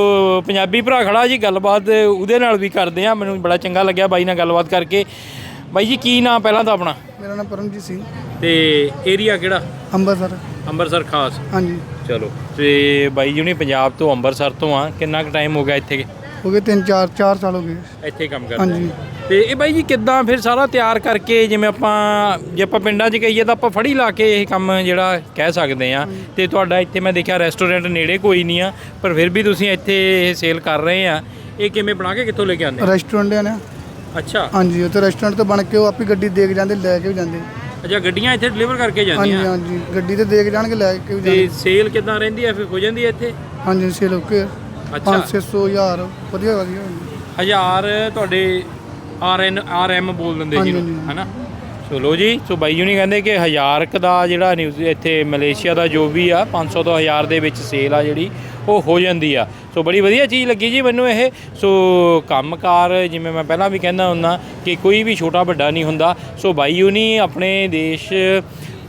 ਪੰਜਾਬੀ ਭਰਾ ਖੜਾ ਜੀ ਗੱਲਬਾਤ ਉਹਦੇ ਨਾਲ ਵੀ ਕਰਦੇ ਆ ਮੈਨੂੰ ਬੜਾ ਚੰਗਾ ਲੱਗਿਆ ਬਾਈ ਨਾਲ ਗੱਲਬਾਤ ਕਰਕੇ। ਬਾਈ ਜੀ ਕੀ ਨਾਮ ਪਹਿਲਾਂ ਤਾਂ ਆਪਣਾ? ਮੇਰਾ ਨਾਮ ਪਰਮਜੀਤ ਸਿੰਘ। ਤੇ ਏਰੀਆ ਕਿਹੜਾ? ਅੰਮ੍ਰਿਤਸਰ ਅੰਮ੍ਰਿਤਸਰ ਖਾਸ। ਹਾਂਜੀ। ਚਲੋ ਤੇ ਬਾਈ ਜੀ ਹੁਣੀ ਪੰਜਾਬ ਤੋਂ ਅੰਮ੍ਰਿਤਸਰ ਤੋਂ ਆ। ਕਿੰਨਾ ਕੁ ਟਾਈਮ ਹੋ ਗਿਆ ਇੱਥੇ? ਹੋ ਗਏ ਤਿੰਨ ਚਾਰ ਚਾਰ ਸਾਲ ਹੋ ਗਏ। ਇੱਥੇ ਕੰਮ ਕਰਦੇ ਹਾਂਜੀ। ਤੇ ਇਹ ਬਾਈ ਜੀ ਕਿੱਦਾਂ ਫਿਰ ਸਾਰਾ ਤਿਆਰ ਕਰਕੇ ਜਿਵੇਂ ਆਪਾਂ ਜੇ ਆਪਾਂ ਪਿੰਡਾਂ 'ਚ ਕਹੀਏ ਤਾਂ ਆਪਾਂ ਫੜੀ ਲਾ ਕੇ ਇਹ ਕੰਮ ਜਿਹੜਾ ਕਹਿ ਸਕਦੇ ਆ। ਤੇ ਤੁਹਾਡਾ ਇੱਥੇ ਮੈਂ ਦੇਖਿਆ ਰੈਸਟੋਰੈਂਟ ਨੇੜੇ ਕੋਈ ਨਹੀਂ ਆ ਪਰ ਫਿਰ ਵੀ ਤੁਸੀਂ ਇੱਥੇ ਇਹ ਸੇਲ ਕਰ ਰਹੇ ਆ। ਇਹ ਕਿਵੇਂ ਬਣਾ ਕੇ ਕਿੱਥੋਂ ਲੈ ਕੇ ਆਉਂਦੇ ਰੈਸਟੋਰੈਂਟ ਨੇ। ਅੱਛਾ। ਹਾਂਜੀ ਉੱਥੇ ਰੈਸਟੋਰੈਂਟ ਤੋਂ ਬਣ ਕੇ ਉਹ ਆਪੀ ਗੱਡੀ ਦੇ ਕੇ ਜਾਂਦੇ ਲੈ ਕੇ ਵੀ ਜਾਂਦੇ। ਅੱਛਾ ਗੱਡੀਆਂ ਇੱਥੇ ਡਿਲੀਵਰ ਕਰਕੇ ਹਾਂਜੀ ਜਾਂਦੀਆਂ? ਹਾਂਜੀ ਗੱਡੀ ਤੇ ਦੇ ਕੇ ਜਾਣਗੇ ਲੈ ਕੇ ਵੀ ਤੇ ਜਾਂਦੇ ਸੇਲ ਕਿੱਦਾਂ ਰਹਿੰਦੀ ਆ? ਫਿਰ ਹੋ ਜਾਂਦੀ ਆ ਇੱਥੇ? ਹਾਂਜੀ ਸੇਲ ਓਕੇ ਅੱਛਾ। 500 ਹਜ਼ਾਰ। ਵਧੀਆ ਵਧੀਆ। ਹਜ਼ਾਰ ਤੁਹਾਡੇ ਆਰ ਐਨ ਆਰ ਐਮ ਬੋਲ ਦਿੰਦੇ ਹਾਂਜੀ, ਜੀ ਹਾਂਜੀ। ਹਨਾ? ਸੋ ਲੋ ਜੀ ਸੋ ਬਾਈ ਜੀ ਕਹਿੰਦੇ ਕਿ ਹਜ਼ਾਰ ਕ ਦਾ ਜਿਹੜਾ ਨਿਊਜ਼ ਇੱਥੇ ਮਲੇਸ਼ੀਆ ਦਾ ਜੋ ਵੀ ਆ 500 ਤੋਂ 1000 ਦੇ ਵਿੱਚ ਸੇਲ ਆ ਜਿਹੜੀ ਉਹ ਹੋ ਜਾਂਦੀ ਆ। ਸੋ ਬੜੀ ਵਧੀਆ ਚੀਜ਼ ਲੱਗੀ ਜੀ ਮੈਨੂੰ ਇਹ। ਸੋ ਕੰਮਕਾਰ ਜਿਵੇਂ ਮੈਂ ਪਹਿਲਾਂ ਵੀ ਕਹਿੰਦਾ ਹੁੰਦਾ ਕਿ ਕੋਈ ਵੀ ਛੋਟਾ ਵੱਡਾ ਨਹੀਂ ਹੁੰਦਾ। ਸੋ ਬਾਈ ਜੀ ਆਪਣੇ ਦੇਸ਼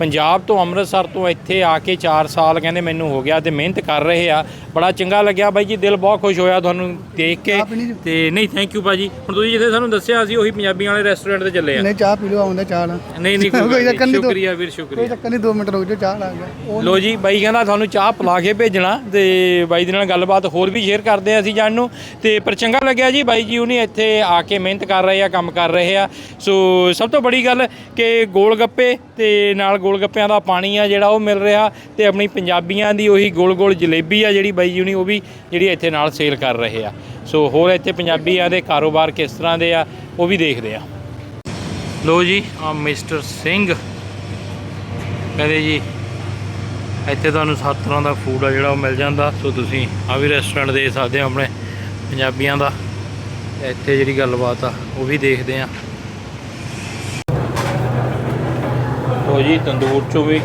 ਪੰਜਾਬ ਤੋਂ ਅੰਮ੍ਰਿਤਸਰ ਤੋਂ ਇੱਥੇ ਆ ਕੇ 4 ਸਾਲ ਕਹਿੰਦੇ ਮੈਨੂੰ ਹੋ ਗਿਆ ਤੇ ਮਿਹਨਤ ਕਰ ਰਹੇ ਆ। ਬੜਾ ਚੰਗਾ ਲੱਗਿਆ ਬਾਈ ਜੀ ਦਿਲ ਬਹੁਤ ਖੁਸ਼ ਹੋਇਆ ਤੁਹਾਨੂੰ ਦੇਖ ਕੇ? ਤੇ ਨਹੀਂ ਥੈਂਕ ਯੂ ਭਾਜੀ। ਹੁਣ ਤੁਸੀਂ ਜਿੱਥੇ ਸਾਨੂੰ ਦੱਸਿਆ ਸੀ ਉਹੀ ਪੰਜਾਬੀਆਂ ਵਾਲੇ ਰੈਸਟੋਰੈਂਟ ਤੇ ਚੱਲੇ ਆ। ਨਹੀਂ ਚਾਹ ਪੀ ਲਓ ਆਉਂਦਾ ਚਾਹ ਨਾਲ। ਨਹੀਂ ਨਹੀਂ ਕੋਈ ਕੋਈ ਚੱਕਰ ਨਹੀਂ, ਸ਼ੁਕਰੀਆ ਵੀਰ ਕੋਈ ਸ਼ੁਕਰੀਆ ਚੱਕਰ ਨਹੀਂ 2 ਮਿੰਟ ਰੁਕ ਜਾਓ ਚਾਹ ਲਾ ਗਿਆ। ਲੋ ਜੀ ਬਾਈ ਕਹਿੰਦਾ ਤੁਹਾਨੂੰ ਚਾਹ ਪਿਲਾ ਕੇ ਭੇਜਣਾ ਤੇ ਬਾਈ ਦੇ ਨਾਲ ਗੱਲਬਾਤ ਹੋਰ ਵੀ ਸ਼ੇਅਰ ਕਰਦੇ ਆ ਅਸੀਂ ਜਾਣ ਨੂੰ। ਤੇ ਪਰ ਚੰਗਾ ਲੱਗਿਆ ਜੀ ਬਾਈ ਜੀ ਉਹਨੇ ਇੱਥੇ ਆ ਕੇ ਮਿਹਨਤ ਕਰ ਰਹੇ ਆ ਕੰਮ ਕਰ ਰਹੇ ਆ। ਸੋ ਸਭ ਤੋਂ ਬੜੀ ਗੱਲ ਕਿ ਗੋਲ ਗੱਪੇ ਤੇ ਨਾਲ ਗੋਲ ਗੱਪਿਆਂ ਦਾ ਪਾਣੀ ਆ ਜਿਹੜਾ ਉਹ ਮਿਲ ਰਿਹਾ ਤੇ ਆਪਣੀ ਪੰਜਾਬੀਆਂ ਦੀ ਉਹੀ ਗੋਲ ਗੋਲ ਜਲੇਬੀ ਆ ਜਿਹੜੀ ਬਾਈ ਜੀ ਉਹਨੇ ਉਹ ਵੀ ਜਿਹੜੀ ਇੱਥੇ ਨਾਲ ਸੇਲ ਕਰ ਰਹੇ ਆ। ਸੋ ਹੋਰ ਇੱਥੇ ਪੰਜਾਬੀਆਂ ਦੇ ਕਾਰੋਬਾਰ ਕਿਸ ਤਰ੍ਹਾਂ ਦੇ ਆ, ਉਹ ਵੀ ਦੇਖਦੇ ਆ। ਲੋ ਜੀ, ਆ ਮਿਸਟਰ ਸਿੰਘ। ਕਹਿੰਦੇ ਜੀ, ਇੱਥੇ ਤੁਹਾਨੂੰ ਸੱਤ ਤਰ੍ਹਾਂ ਦਾ ਫੂਡ ਆ ਜਿਹੜਾ ਉਹ ਮਿਲ ਜਾਂਦਾ। ਸੋ ਤੁਸੀਂ ਆ ਵੀ ਰੈਸਟੋਰੈਂਟ ਦੇ ਸਕਦੇ ਹੋ ਆਪਣੇ ਪੰਜਾਬੀਆਂ ਦਾ। ਇੱਥੇ ਜਿਹੜੀ ਗੱਲਬਾਤ ਆ, ਉਹ ਵੀ ਦੇਖਦੇ ਆ। ਲੋ ਜੀ, ਤੰਦੂਰ ਚੋਂ ਵੀ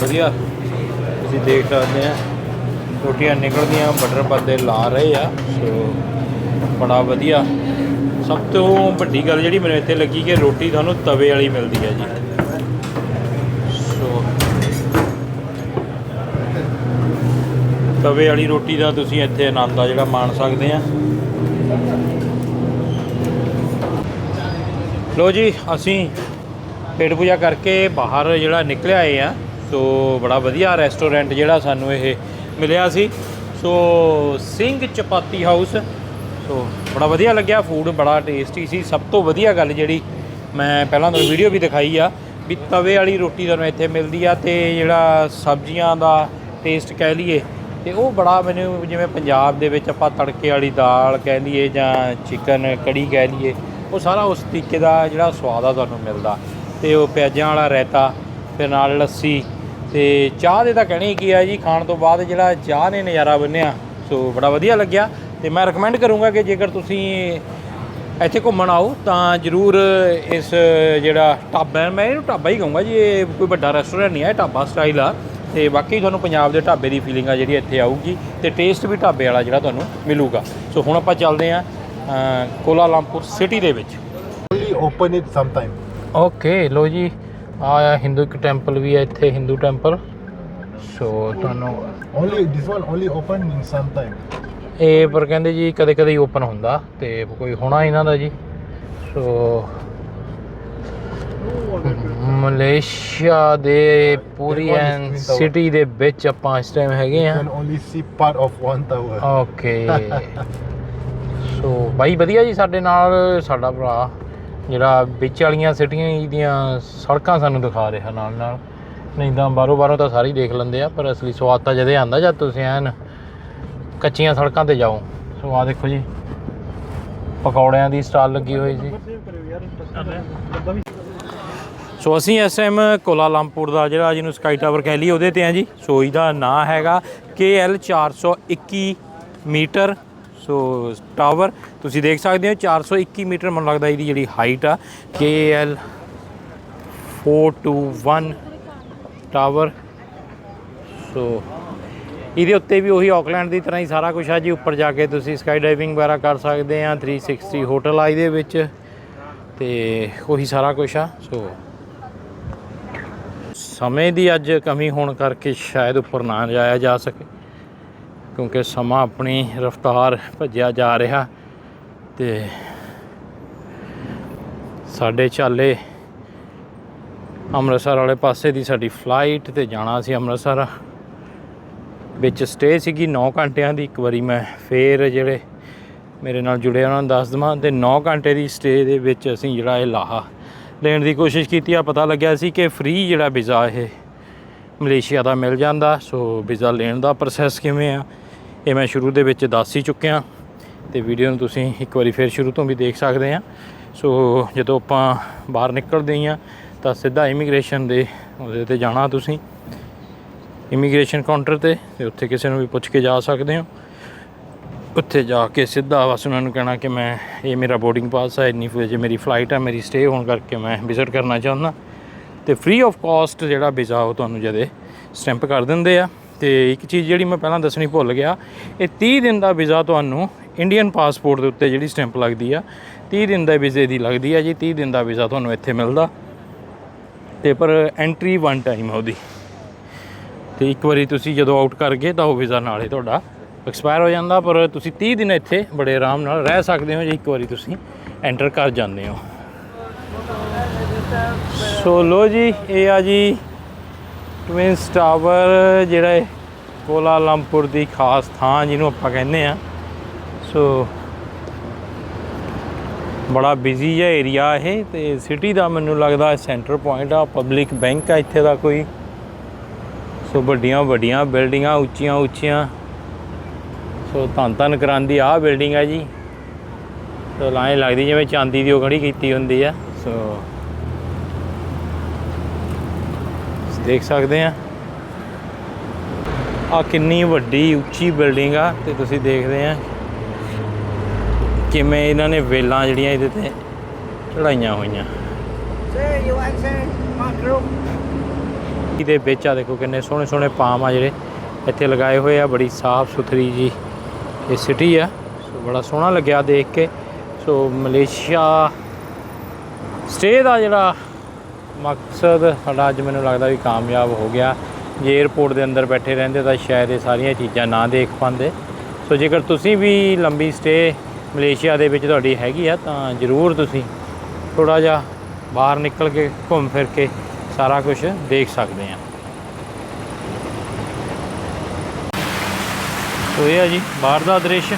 ਵਧੀਆ। ਤੁਸੀਂ ਦੇਖ ਸਕਦੇ ਆ, ਰੋਟੀਆਂ ਨਿਕਲਦੀਆਂ ਬਟਰ ਪੱਤੇ ਲਾ ਰਹੇ ਆ, ਸੋ ਬੜਾ ਵਧੀਆ। ਸਭ ਤੋਂ ਵੱਡੀ ਗੱਲ ਜਿਹੜੀ ਮੈਨੂੰ ਇੱਥੇ ਲੱਗੀ ਕਿ ਰੋਟੀ ਤੁਹਾਨੂੰ ਤਵੇ ਵਾਲੀ ਮਿਲਦੀ ਹੈ ਜੀ। ਸੋ ਤਵੇ ਵਾਲੀ ਰੋਟੀ ਦਾ ਤੁਸੀਂ ਇੱਥੇ ਆਨੰਦ ਆ ਜਿਹੜਾ ਮਾਣ ਸਕਦੇ ਆ। ਲੋ ਜੀ, ਅਸੀਂ ਪੇਟ ਪੂਜਾ ਕਰਕੇ ਬਾਹਰ ਜਿਹੜਾ ਨਿਕਲਿਆ ਆਏ ਆ। ਸੋ ਬੜਾ ਵਧੀਆ ਰੈਸਟੋਰੈਂਟ ਜਿਹੜਾ ਸਾਨੂੰ ਇਹ ਮਿਲਿਆ ਸੀ। ਸੋ ਸਿੰਘ ਚਪਾਤੀ ਹਾਊਸ ਸੋ ਬੜਾ ਵਧੀਆ ਲੱਗਿਆ ਫੂਡ ਬੜਾ ਟੇਸਟੀ ਸੀ। ਸਭ ਤੋਂ ਵਧੀਆ ਗੱਲ ਜਿਹੜੀ ਮੈਂ ਪਹਿਲਾਂ ਤੁਹਾਨੂੰ ਵੀਡੀਓ ਵੀ ਦਿਖਾਈ ਆ, ਵੀ ਤਵੇ ਵਾਲੀ ਰੋਟੀ ਤੁਹਾਨੂੰ ਇੱਥੇ ਮਿਲਦੀ ਆ ਤੇ ਜਿਹੜਾ ਸਬਜ਼ੀਆਂ ਦਾ ਟੇਸਟ ਕਹਿ ਲਈਏ, ਤੇ ਉਹ ਬੜਾ ਮੈਨੂੰ ਜਿਵੇਂ ਪੰਜਾਬ ਦੇ ਵਿੱਚ ਆਪਾਂ ਤੜਕੇ ਵਾਲੀ ਦਾਲ ਕਹਿ ਲਈਏ ਜਾਂ ਚਿਕਨ ਕੜੀ ਕਹਿ ਲਈਏ, ਉਹ ਸਾਰਾ ਉਸ ਤਰੀਕੇ ਦਾ ਜਿਹੜਾ ਸਵਾਦ ਆ ਤੁਹਾਨੂੰ ਮਿਲਦਾ। ਤੇ ਉਹ ਪਿਆਜ਼ਾਂ ਵਾਲਾ ਰਾਇਤਾ ਫਿਰ ਨਾਲ ਲੱਸੀ ਤੇ ਚਾਹ ਦੇ ਤਾਂ ਕਹਿਣੀ ਕੀ ਆ ਜੀ ਖਾਣ ਤੋਂ ਬਾਅਦ ਜਿਹੜਾ ਚਾਹ ਨੇ ਨਜ਼ਾਰਾ ਬੰਨਿਆ ਸੋ ਬੜਾ ਵਧੀਆ ਲੱਗਿਆ ਤੇ ਮੈਂ ਰეკਮੈਂਡ ਕਰੂੰਗਾ ਕਿ ਜੇਕਰ ਤੁਸੀਂ ਇੱਥੇ ਘੁੰਮਣ ਆਓ ਤਾਂ ਜਰੂਰ ਇਸ ਜਿਹੜਾ ਢਾਬਾ ਹੈ, ਮੈਂ ਇਹਨੂੰ ਢਾਬਾ ਹੀ ਕਹੂੰਗਾ ਜੀ ਇਹ ਕੋਈ ਵੱਡਾ ਰੈਸਟੋਰੈਂਟ ਨਹੀਂ ਹੈ ਇਹ ਢਾਬਾ ਸਟਾਈਲ ਆ ਤੇ ਬਾਕੀ ਤੁਹਾਨੂੰ ਪੰਜਾਬ ਦੇ ਢਾਬੇ ਦੀ ਫੀਲਿੰਗ ਆ ਜਿਹੜੀ ਇੱਥੇ ਆਊਗੀ ਤੇ ਟੇਸਟ ਵੀ ਢਾਬੇ ਵਾਲਾ ਜਿਹੜਾ ਤੁਹਾਨੂੰ ਮਿਲੂਗਾ ਸੋ ਹੁਣ ਆਪਾਂ ਚੱਲਦੇ ਆ ਕੋਲਾਲੰਪੁਰ ਸਿਟੀ ਦੇ ਵਿੱਚ Only open it sometime. Okay ਲੋ ਜੀ ਆ ਹਿੰਦੂ ਇੱਕ ਟੈਂਪਲ ਵੀ ਹੈ ਇੱਥੇ ਹਿੰਦੂ ਟੈਂਪਲ ਸੋ ਤੁਹਾਨੂੰ Only this one only open in sometime. ਇਹ ਪਰ ਕਹਿੰਦੇ ਜੀ ਕਦੇ ਕਦੇ ਹੀ ਓਪਨ ਹੁੰਦਾ ਤੇ ਕੋਈ ਹੋਣਾ ਇਹਨਾਂ ਦਾ ਜੀ ਸੋ ਮਲੇਸ਼ੀਆ ਦੇ ਪੂਰੀ ਐਨ. ਸਿਟੀ ਦੇ ਵਿੱਚ ਆਪਾਂ ਇਸ ਟਾਈਮ ਹੈਗੇ ਆ can only see part of one tower. Okay so ਬਾਈ ਵਧੀਆ ਜੀ ਸਾਡੇ ਨਾਲ ਸਾਡਾ ਭਰਾ ਜਿਹੜਾ ਵਿੱਚ ਵਾਲੀਆਂ ਸਿਟੀਆਂ ਦੀਆਂ ਸੜਕਾਂ ਸਾਨੂੰ ਦਿਖਾ ਰਿਹਾ ਨਾਲ ਨਾਲ। ਨਹੀਂ ਤਾਂ ਬਾਹਰੋਂ ਬਾਹਰੋਂ ਤਾਂ ਸਾਰੇ ਦੇਖ ਲੈਂਦੇ ਆ, ਪਰ ਅਸਲੀ ਸਵਾਦ ਤਾਂ ਜਦੇ ਆਂਦਾ ਜਦ ਤੁਸੀਂ ਐਨ ਕੱਚੀਆਂ ਸੜਕਾਂ ਤੇ ਜਾਓ। ਸੋ ਆ ਦੇਖੋ ਜੀ, ਪਕੌੜਿਆਂ ਦੀ ਸਟਾਲ ਲੱਗੀ ਹੋਈ ਸੀ ਸੋ ਅਸੀਂ ਇਸ ਟਾਈਮ ਕੋਲਾਲੰਪੁਰ ਦਾ ਜਿਹੜਾ ਜਿਹਨੂੰ ਸਕਾਈ ਟਾਵਰ ਕਹਿ ਲਈ ਉਹਦੇ ਤੇ ਆ ਜੀ। ਸੋ ਇਹਦਾ ਨਾਂ ਹੈਗਾ KL 421 ਮੀਟਰ। ਸੋ ਟਾਵਰ ਤੁਸੀਂ ਦੇਖ ਸਕਦੇ ਹੋ 421 ਮੀਟਰ ਮੈਨੂੰ ਲੱਗਦਾ ਇਹਦੀ ਜਿਹੜੀ ਹਾਈਟ ਆ, KL 421 ਟਾਵਰ ਸੋ, ਇਹਦੇ ਉੱਤੇ ਵੀ ਉਹੀ ਆਕਲੈਂਡ ਦੀ ਤਰ੍ਹਾਂ ਹੀ ਸਾਰਾ ਕੁਝ ਆ ਜੀ, ਉੱਪਰ ਜਾ ਕੇ ਤੁਸੀਂ ਸਕਾਈ ਡਾਈਵਿੰਗ ਵਗੈਰਾ ਕਰ ਸਕਦੇ ਆ 360 ਹੋਟਲ ਆ ਇਹਦੇ ਵਿੱਚ, ਤੇ ਉਹੀ ਸਾਰਾ ਕੁਝ ਆ, ਸੋ। ਸਮੇਂ ਦੀ ਅੱਜ ਕਮੀ ਹੋਣ ਕਰਕੇ ਸ਼ਾਇਦ ਉੱਪਰ ਨਾ ਜਾਇਆ ਜਾ ਸਕੇ। ਕਿਉਂਕਿ ਸਮਾਂ ਆਪਣੀ ਰਫ਼ਤਾਰ ਭੱਜਿਆ ਜਾ ਰਿਹਾ ਤੇ ਸਾਡੇ ਚਾਲੇ ਅੰਮ੍ਰਿਤਸਰ ਵਾਲੇ ਪਾਸੇ ਦੀ ਸਾਡੀ ਫਲਾਈਟ ਤੇ ਜਾਣਾ ਸੀ ਅੰਮ੍ਰਿਤਸਰ। ਵਿੱਚ ਸਟੇ ਸੀਗੀ 9 ਘੰਟਿਆਂ ਦੀ, ਇੱਕ ਵਾਰੀ ਮੈਂ ਫੇਰ ਜਿਹੜੇ ਮੇਰੇ ਨਾਲ ਜੁੜੇ ਉਹਨਾਂ ਨੂੰ ਦੱਸ ਦਵਾਂ ਤੇ 9 ਘੰਟੇ ਦੀ ਸਟੇ ਦੇ ਵਿੱਚ ਅਸੀਂ ਜਿਹੜਾ ਇਹ ਲਾਹਾ ਲੈਣ ਦੀ ਕੋਸ਼ਿਸ਼ ਕੀਤੀ ਆ। ਪਤਾ ਲੱਗਿਆ ਸੀ ਕਿ ਫ੍ਰੀ ਜਿਹੜਾ ਵੀਜ਼ਾ ਇਹ ਮਲੇਸ਼ੀਆ ਦਾ ਮਿਲ ਜਾਂਦਾ, ਸੋ ਵੀਜ਼ਾ ਲੈਣ ਦਾ ਪ੍ਰੋਸੈਸ ਕਿਵੇਂ ਆ? ਇਹ ਮੈਂ ਸ਼ੁਰੂ ਦੇ ਵਿੱਚ ਦੱਸ ਹੀ ਚੁੱਕਿਆ ਤੇ ਵੀਡੀਓ ਨੂੰ ਤੁਸੀਂ ਇੱਕ ਵਾਰੀ ਫਿਰ ਸ਼ੁਰੂ ਤੋਂ ਵੀ ਦੇਖ ਸਕਦੇ ਆ। ਸੋ ਜਦੋਂ ਆਪਾਂ ਬਾਹਰ ਨਿਕਲਦੇ ਹਾਂ ਤਾਂ ਸਿੱਧਾ ਇਮੀਗ੍ਰੇਸ਼ਨ ਦੇ ਉਹਦੇ ਤੇ ਜਾਣਾ ਤੁਸੀਂ। ਇਮੀਗ੍ਰੇਸ਼ਨ ਕਾਊਂਟਰ ਤੇ ਤੇ ਉੱਥੇ ਕਿਸੇ ਨੂੰ ਵੀ ਪੁੱਛ ਕੇ ਜਾ ਸਕਦੇ ਹੋ। ਉੱਥੇ ਜਾ ਕੇ ਸਿੱਧਾ ਬਸ ਉਹਨਾਂ ਨੂੰ ਕਹਿਣਾ ਕਿ ਮੈਂ, ਇਹ ਮੇਰਾ ਬੋਰਡਿੰਗ ਪਾਸ ਹੈ ਇੰਨੀ ਵਜੇ ਮੇਰੀ ਫਲਾਈਟ ਹੈ ਮੇਰੀ ਸਟੇ ਹੋਣ ਕਰਕੇ ਮੈਂ ਵਿਜ਼ਿਟ ਕਰਨਾ ਚਾਹੁੰਦਾ। ਤੇ ਫ੍ਰੀ ਆਫ ਕਾਸਟ ਜਿਹੜਾ ਵੀਜ਼ਾ ਉਹ ਤੁਹਾਨੂੰ ਜਦੇ ਸਟੈਂਪ ਕਰ ਦਿੰਦੇ ਆ। ਤੇ ਇੱਕ ਚੀਜ਼ ਜਿਹੜੀ ਮੈਂ ਪਹਿਲਾਂ ਦੱਸਣੀ ਭੁੱਲ ਗਿਆ, ਇਹ 30 ਦਿਨ ਦਾ ਵੀਜ਼ਾ ਤੁਹਾਨੂੰ ਇੰਡੀਅਨ ਪਾਸਪੋਰਟ ਦੇ ਉੱਤੇ ਜਿਹੜੀ ਸਟੈਂਪ ਲੱਗਦੀ ਆ 30 ਦਿਨ ਦਾ ਵੀਜ਼ੇ ਦੀ ਲੱਗਦੀ ਆ ਜੀ 30 ਦਿਨ ਦਾ ਵੀਜ਼ਾ ਤੁਹਾਨੂੰ ਇੱਥੇ ਮਿਲਦਾ। ਤੇ ਪਰ ਐਂਟਰੀ ਵਨ ਟਾਈਮ ਆ ਉਹਦੀ। ਤੇ ਇੱਕ ਵਾਰੀ ਤੁਸੀਂ ਜਦੋਂ ਆਊਟ ਕਰ ਗਏ ਤਾਂ ਉਹ ਵੀਜ਼ਾ ਨਾਲ ਹੀ ਤੁਹਾਡਾ ਐਕਸਪਾਇਰ ਹੋ ਜਾਂਦਾ, ਪਰ ਤੁਸੀਂ 30 ਦਿਨ ਇੱਥੇ ਬੜੇ ਆਰਾਮ ਨਾਲ ਰਹਿ ਸਕਦੇ ਹੋ ਜੇ ਇੱਕ ਵਾਰੀ ਤੁਸੀਂ ਐਂਟਰ ਕਰ ਜਾਂਦੇ ਹੋ। ਸੋ ਲੋ ਜੀ, ਇਹ ਆ ਜੀ ਟਵਿੰਸ ਟਾਵਰ ਜਿਹੜਾ ਹੈ ਕੋਲਾਲੰਪੁਰ ਦੀ ਖਾਸ ਥਾਂ ਜਿਹਨੂੰ ਆਪਾਂ ਕਹਿੰਦੇ ਆ ਸੋ ਬੜਾ ਬਿਜ਼ੀ ਜਿਹਾ ਏਰੀਆ ਇਹ ਤੇ ਸਿਟੀ ਦਾ ਮੈਨੂੰ ਲੱਗਦਾ ਸੈਂਟਰ ਪੁਆਇੰਟ ਆ ਪਬਲਿਕ ਬੈਂਕ ਆ ਇੱਥੇ ਦਾ ਕੋਈ। ਸੋ ਵੱਡੀਆਂ ਵੱਡੀਆਂ ਬਿਲਡਿੰਗਾਂ ਉੱਚੀਆਂ ਉੱਚੀਆਂ। ਸੋ ਧੰਨ ਧੰਨ ਕਰਾਂਦੀ ਆ ਬਿਲਡਿੰਗ ਆ ਜੀ। ਸੋ ਲਾਈਨ ਲੱਗਦੀ ਜਿਵੇਂ ਚਾਂਦੀ ਦੀ ਉਹ ਖੜੀ ਕੀਤੀ ਹੁੰਦੀ ਆ। ਸੋ ਦੇਖ ਸਕਦੇ ਆ ਆ ਕਿੰਨੀ ਵੱਡੀ ਉੱਚੀ ਬਿਲਡਿੰਗ ਆ ਤੇ ਤੁਸੀਂ ਦੇਖਦੇ ਆ ਕਿਵੇਂ ਇਹਨਾਂ ਨੇ ਵੇਲਾਂ ਜਿਹੜੀਆਂ ਇਹਦੇ ਤੇ ਚੜਾਈਆਂ ਹੋਈਆਂ। ਇਹਦੇ ਵਿੱਚ ਆ ਦੇਖੋ ਕਿੰਨੇ ਸੋਹਣੇ ਸੋਹਣੇ ਪਾਮ ਆ ਜਿਹੜੇ ਇੱਥੇ ਲਗਾਏ ਹੋਏ ਆ ਬੜੀ ਸਾਫ਼ ਸੁਥਰੀ ਜੀ ਇਹ ਸਿਟੀ ਆ। ਸੋ ਬੜਾ ਸੋਹਣਾ ਲੱਗਿਆ ਦੇਖ ਕੇ। ਸੋ ਮਲੇਸ਼ੀਆ ਸਟੇ ਦਾ ਜਿਹੜਾ ਮਕਸਦ ਸਾਡਾ ਅੱਜ ਮੈਨੂੰ ਲੱਗਦਾ ਵੀ ਕਾਮਯਾਬ ਹੋ ਗਿਆ। ਜੇ 에어ਪੋਰਟ ਦੇ ਅੰਦਰ ਬੈਠੇ ਰਹਿੰਦੇ ਤਾਂ ਸ਼ਾਇਦ ਇਹ ਸਾਰੀਆਂ ਚੀਜ਼ਾਂ ਨਾ ਦੇਖ ਪਾਉਂਦੇ। ਸੋ ਜੇਕਰ ਤੁਸੀਂ ਵੀ ਲੰਬੀ ਸਟੇ ਮਲੇਸ਼ੀਆ ਦੇ ਵਿੱਚ ਤੁਹਾਡੀ ਹੈਗੀ ਆ, ਤਾਂ ਜ਼ਰੂਰ ਤੁਸੀਂ ਥੋੜਾ ਜਿਹਾ ਬਾਹਰ ਨਿਕਲ ਕੇ, ਘੁੰਮ ਫਿਰ ਕੇ ਸਾਰਾ ਕੁਝ ਦੇਖ ਸਕਦੇ ਆ। ਸੋ ਇਹ ਆ ਜੀ, ਬਾਹਰ ਦਾ ਦ੍ਰਿਸ਼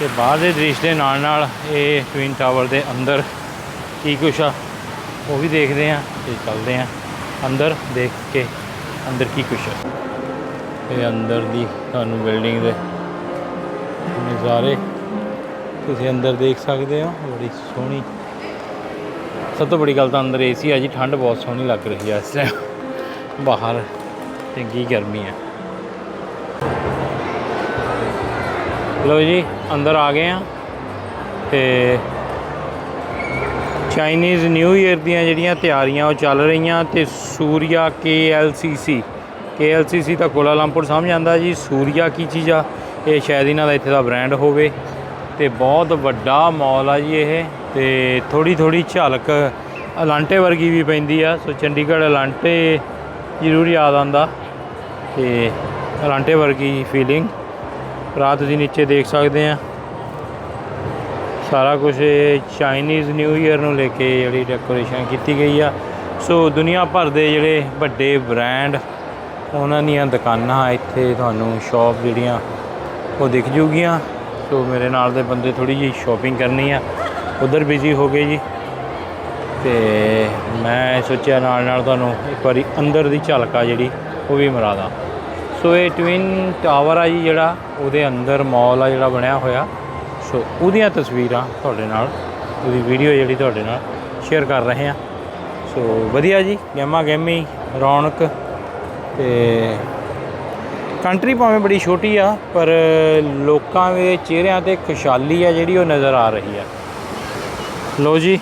ਤੇ ਬਾਹਰ ਦੇ ਦ੍ਰਿਸ਼ ਦੇ ਨਾਲ ਨਾਲ ਇਹ ਟਵਿਨ ਟਾਵਰ ਦੇ ਅੰਦਰ ਕੀ ਕੁਛ ਆ। ਉਹ ਵੀ ਦੇਖਦੇ ਆ ਤੇ ਚੱਲਦੇ ਆ ਅੰਦਰ ਦੇਖ ਕੇ ਅੰਦਰ ਕੀ ਕੁਛ ਆ ਇਹ ਅੰਦਰ ਦੀ ਤੁਹਾਨੂੰ ਬਿਲਡਿੰਗ ਦੇ ਨਜ਼ਾਰੇ ਤੁਸੀਂ ਅੰਦਰ ਦੇਖ ਸਕਦੇ ਹੋ, ਬੜੀ ਸੋਹਣੀ। ਸਭ ਤੋਂ ਬੜੀ ਗੱਲ ਤਾਂ ਅੰਦਰ ਏਸੀ ਆ ਜੀ, ਠੰਡ ਬਹੁਤ ਸੋਹਣੀ ਲੱਗ ਰਹੀ ਹੈ ਇਸ ਟਾਈਮ ਬਾਹਰ ਚੰਗੀ ਗਰਮੀ ਹੈ। ਲੋ ਜੀ, ਅੰਦਰ ਆ ਗਏ ਆ ਤੇ ਚਾਈਨੀਜ਼ ਨਿਊ ਈਅਰ ਦੀਆਂ ਜਿਹੜੀਆਂ ਤਿਆਰੀਆਂ ਉਹ ਚੱਲ ਰਹੀਆਂ ਤੇ ਸੂਰਿਆ KLCC KLCC ਤਾਂ ਕੋਲਾਲੰਪੁਰ ਸਮਝ ਆਂਦਾ ਜੀ। ਸੂਰਿਆ ਕੀ ਚੀਜ਼ ਆ? ਇਹ ਸ਼ਾਇਦ ਇਹਨਾਂ ਦਾ ਇੱਥੇ ਦਾ ਬ੍ਰਾਂਡ ਹੋਵੇ ਤੇ ਬਹੁਤ ਵੱਡਾ ਮਾਲ ਆ ਜੀ ਇਹ ਤੇ ਥੋੜੀ ਥੋੜੀ ਝਲਕ ਅਲਾਂਟੇ ਵਰਗੀ ਵੀ ਪੈਂਦੀ ਆ। ਸੋ ਚੰਡੀਗੜ੍ਹ ਅਲਾਂਟੇ ਜ਼ਰੂਰ ਯਾਦ ਆਂਦਾ ਤੇ ਅਲਾਂਟੇ ਵਰਗੀ ਫੀਲਿੰਗ ਰਾਤ ਦੀ ਨੀਚੇ ਦੇਖ ਸਕਦੇ ਆ। ਸਾਰਾ ਕੁਝ ਚਾਈਨੀਜ਼ ਨਿਊ ਈਅਰ ਨੂੰ ਲੈ ਕੇ ਜਿਹੜੀ ਡੈਕੋਰੇਸ਼ਨ ਕੀਤੀ ਗਈ ਆ। ਸੋ ਦੁਨੀਆ ਭਰ ਦੇ ਜਿਹੜੇ ਵੱਡੇ ਬ੍ਰਾਂਡ ਉਹਨਾਂ ਦੀਆਂ ਦੁਕਾਨਾਂ ਇੱਥੇ ਤੁਹਾਨੂੰ ਸ਼ਾਪ ਜਿਹੜੀਆਂ ਉਹ ਦਿਖ ਜੂਗੀਆਂ। ਸੋ ਮੇਰੇ ਨਾਲ ਦੇ ਬੰਦੇ ਥੋੜੀ ਜਿਹੀ ਸ਼ਾਪਿੰਗ ਕਰਨੀ ਆ। ਉਧਰ ਬਿਜ਼ੀ ਹੋ ਗਏ ਜੀ। ਤੇ ਮੈਂ ਸੋਚਿਆ ਨਾਲ ਨਾਲ ਤੁਹਾਨੂੰ ਇੱਕ ਵਾਰੀ ਅੰਦਰ ਦੀ ਝਲਕ ਆ ਜਿਹੜੀ ਉਹ ਵੀ ਮਰਾ ਦਾਂ। ਸੋ ਇਹ ਟਵਿਨ ਟਾਵਰ ਆ ਜੀ ਜਿਹੜਾ, ਉਹਦੇ ਅੰਦਰ ਮਾਲ ਆ ਜਿਹੜਾ ਬਣਿਆ ਹੋਇਆ। ਸੋ ਉਹਦੀਆਂ ਤਸਵੀਰਾਂ ਤੁਹਾਡੇ ਨਾਲ, ਉਹਦੀ ਵੀਡੀਓ ਜਿਹੜੀ ਤੁਹਾਡੇ ਨਾਲ ਸ਼ੇਅਰ ਕਰ ਰਹੇ ਹਾਂ। ਸੋ ਵਧੀਆ ਜੀ, ਗੇਮਾਂ ਗੇਮੀ, ਰੌਣਕ ਤੇ ਕੰਟਰੀ ਭਾਵੇਂ ਬੜੀ ਛੋਟੀ ਆ, ਪਰ ਲੋਕਾਂ ਦੇ ਚਿਹਰਿਆਂ ਤੇ ਖੁਸ਼ਹਾਲੀ ਆ ਜਿਹੜੀ ਉਹ ਨਜ਼ਰ ਆ ਰਹੀ ਆ। ਲੋ ਜੀ,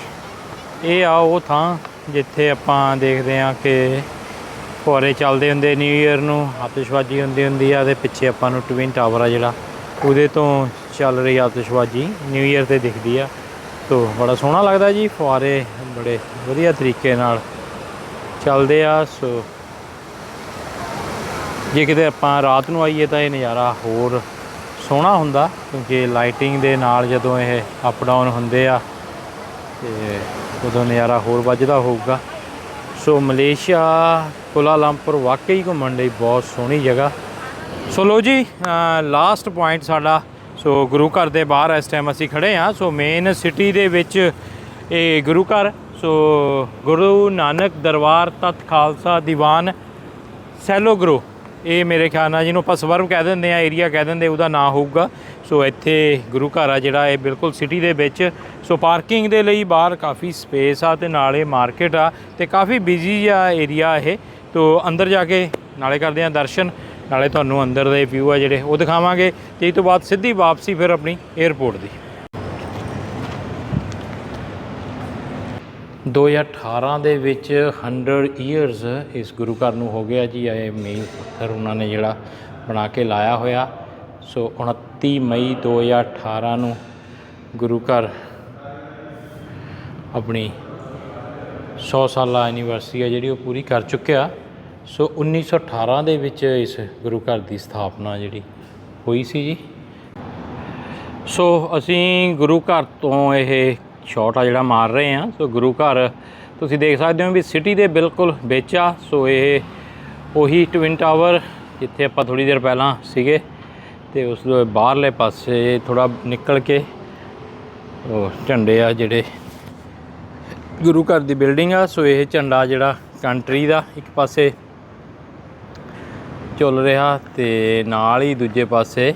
ਇਹ ਆ ਉਹ ਥਾਂ ਜਿੱਥੇ ਆਪਾਂ ਦੇਖਦੇ ਆ ਕਿ ਫੁਆਰੇ ਚੱਲਦੇ ਹੁੰਦੇ ਨਿਊ ਇਅਰ ਨੂੰ, ਆਤਿਸ਼ਬਾਜ਼ੀ ਹੁੰਦੀ ਹੁੰਦੀ ਆ ਤੇ ਪਿੱਛੇ ਆਪਾਂ ਨੂੰ ਟਵਿਨ ਟਾਵਰ ਆ ਜਿਹੜਾ, ਉਹਦੇ ਤੋਂ ਚੱਲ ਰਹੀ ਆਤਿਸ਼ਬਾਜ਼ੀ ਨਿਊ ਇਅਰ ਤੇ ਦਿਖਦੀ ਆ। ਤੋ ਬੜਾ ਸੋਹਣਾ ਲੱਗਦਾ ਜੀ ਫੁਆਰੇ ਬੜੇ ਵਧੀਆ ਤਰੀਕੇ ਨਾਲ ਚੱਲਦੇ ਆ, ਸੋ ਜੇ ਕਿਤੇ ਆਪਾਂ ਰਾਤ ਨੂੰ ਆਈਏ ਤਾਂ ਇਹ ਨਜ਼ਾਰਾ ਹੋਰ ਸੋਹਣਾ ਹੁੰਦਾ, ਕਿਉਂਕਿ ਲਾਈਟਿੰਗ ਦੇ ਨਾਲ ਜਦੋਂ ਇਹ ਅਪ ਡਾਊਨ ਹੁੰਦੇ ਆ, ਤੇ ਉਦੋਂ ਨਜ਼ਾਰਾ ਹੋਰ ਵੱਜਦਾ ਹੋਊਗਾ। ਸੋ ਮਲੇਸ਼ੀਆ ਕੁਲਾਲੰਪੁਰ ਵਾਕਈ ਘੁੰਮਣ ਲਈ ਬਹੁਤ ਸੋਹਣੀ ਜਗ੍ਹਾ। ਸੋ ਲੋ ਜੀ ਲਾਸਟ ਪੁਆਇੰਟ ਸਾਡਾ ਸੋ ਗੁਰੂ ਘਰ ਦੇ ਬਾਹਰ ਇਸ ਟਾਈਮ ਅਸੀਂ ਖੜੇ ਹਾਂ। ਸੋ ਮੇਨ ਸਿਟੀ ਦੇ ਵਿੱਚ ਇਹ ਗੁਰੂ ਘਰ, ਸੋ ਗੁਰੂ ਨਾਨਕ ਦਰਬਾਰ ਤਤ ਖਾਲਸਾ ਦੀਵਾਨ ਸੈਲੋ ਗਰੋ। ਇਹ ਮੇਰੇ ਖਿਆਲ ਨਾਲ ਜਿਹਨੂੰ ਆਪਾਂ ਸਵਰਮ ਕਹਿ ਦਿੰਦੇ ਆ ਏਰੀਆ ਕਹਿ ਦਿੰਦੇ, ਉਹਦਾ ਨਾਂ ਹੋਊਗਾ। ਸੋ ਇੱਥੇ ਗੁਰੂ ਘਰ ਆ ਜਿਹੜਾ ਇਹ ਬਿਲਕੁਲ ਸਿਟੀ ਦੇ ਵਿੱਚ। ਸੋ ਪਾਰਕਿੰਗ ਦੇ ਲਈ ਬਾਹਰ ਕਾਫੀ ਸਪੇਸ ਆ ਤੇ ਨਾਲੇ ਮਾਰਕੀਟ ਆ ਤੇ ਕਾਫੀ ਬਿਜ਼ੀ ਆ ਏਰੀਆ ਇਹ। ਤੋ ਅੰਦਰ ਜਾ ਕੇ ਨਾਲੇ ਕਰਦੇ ਆ ਦਰਸ਼ਨ। ਨਾਲੇ ਤੁਹਾਨੂੰ ਅੰਦਰ ਦੇ ਵਿਊ ਆ ਜਿਹੜੇ, ਉਹ ਦਿਖਾਵਾਂਗੇ ਤੇ ਇਸ ਤੋਂ ਬਾਅਦ ਸਿੱਧੀ ਵਾਪਸੀ ਫਿਰ ਆਪਣੀ 에ਅਰਪੋਰਟ ਦੀ 2018 ਦੇ ਵਿੱਚ 100 ਇਅਰਸ ਇਸ ਗੁਰੂ ਘਰ ਨੂੰ ਹੋ ਗਿਆ ਜੀ ਇਹ ਮੇਨ ਪੱਥਰ ਉਹਨਾਂ ਨੇ ਜਿਹੜਾ ਬਣਾ ਕੇ ਲਾਇਆ ਹੋਇਆ। ਸੋ 29 ਮਈ 2018 ਨੂੰ ਗੁਰੂ ਘਰ ਆਪਣੀ 100 ਸਾਲਾ ਐਨੀਵਰਸਰੀ ਹੈ ਜਿਹੜੀ ਉਹ ਪੂਰੀ ਕਰ ਚੁੱਕਿਆ। ਸੋ 1918 ਦੇ ਵਿੱਚ ਇਸ ਗੁਰੂ ਘਰ ਦੀ ਸਥਾਪਨਾ ਜਿਹੜੀ ਹੋਈ ਸੀ ਜੀ। ਸੋ ਅਸੀਂ ਗੁਰੂ ਘਰ ਤੋਂ ਇਹ ਸ਼ਾਟ ਆ ਜਿਹੜਾ ਮਾਰ ਰਹੇ ਹਾਂ, ਸੋ ਗੁਰੂ ਘਰ ਤੁਸੀਂ ਦੇਖ ਸਕਦੇ ਹੋ ਵੀ ਸਿਟੀ ਦੇ ਬਿਲਕੁਲ ਵਿੱਚ ਆ। ਸੋ ਇਹ ਉਹੀ ਟਵਿਨ ਟਾਵਰ ਜਿੱਥੇ ਆਪਾਂ ਥੋੜੀ ਦੇਰ ਪਹਿਲਾਂ ਸੀਗੇ ਤੇ ਉਸ ਦੇ ਬਾਹਰਲੇ ਪਾਸੇ ਥੋੜਾ ਨਿਕਲ ਕੇ ਉਹ ਝੰਡੇ ਆ ਜਿਹੜੇ ਗੁਰੂ ਘਰ ਦੀ ਬਿਲਡਿੰਗ ਆ। ਸੋ ਇਹ ਝੰਡਾ ਜਿਹੜਾ ਕੰਟਰੀ ਦਾ ਇੱਕ ਪਾਸੇ ਚੱਲ ਰਿਹਾ ਤੇ ਨਾਲ ਹੀ ਦੂਜੇ ਪਾਸੇ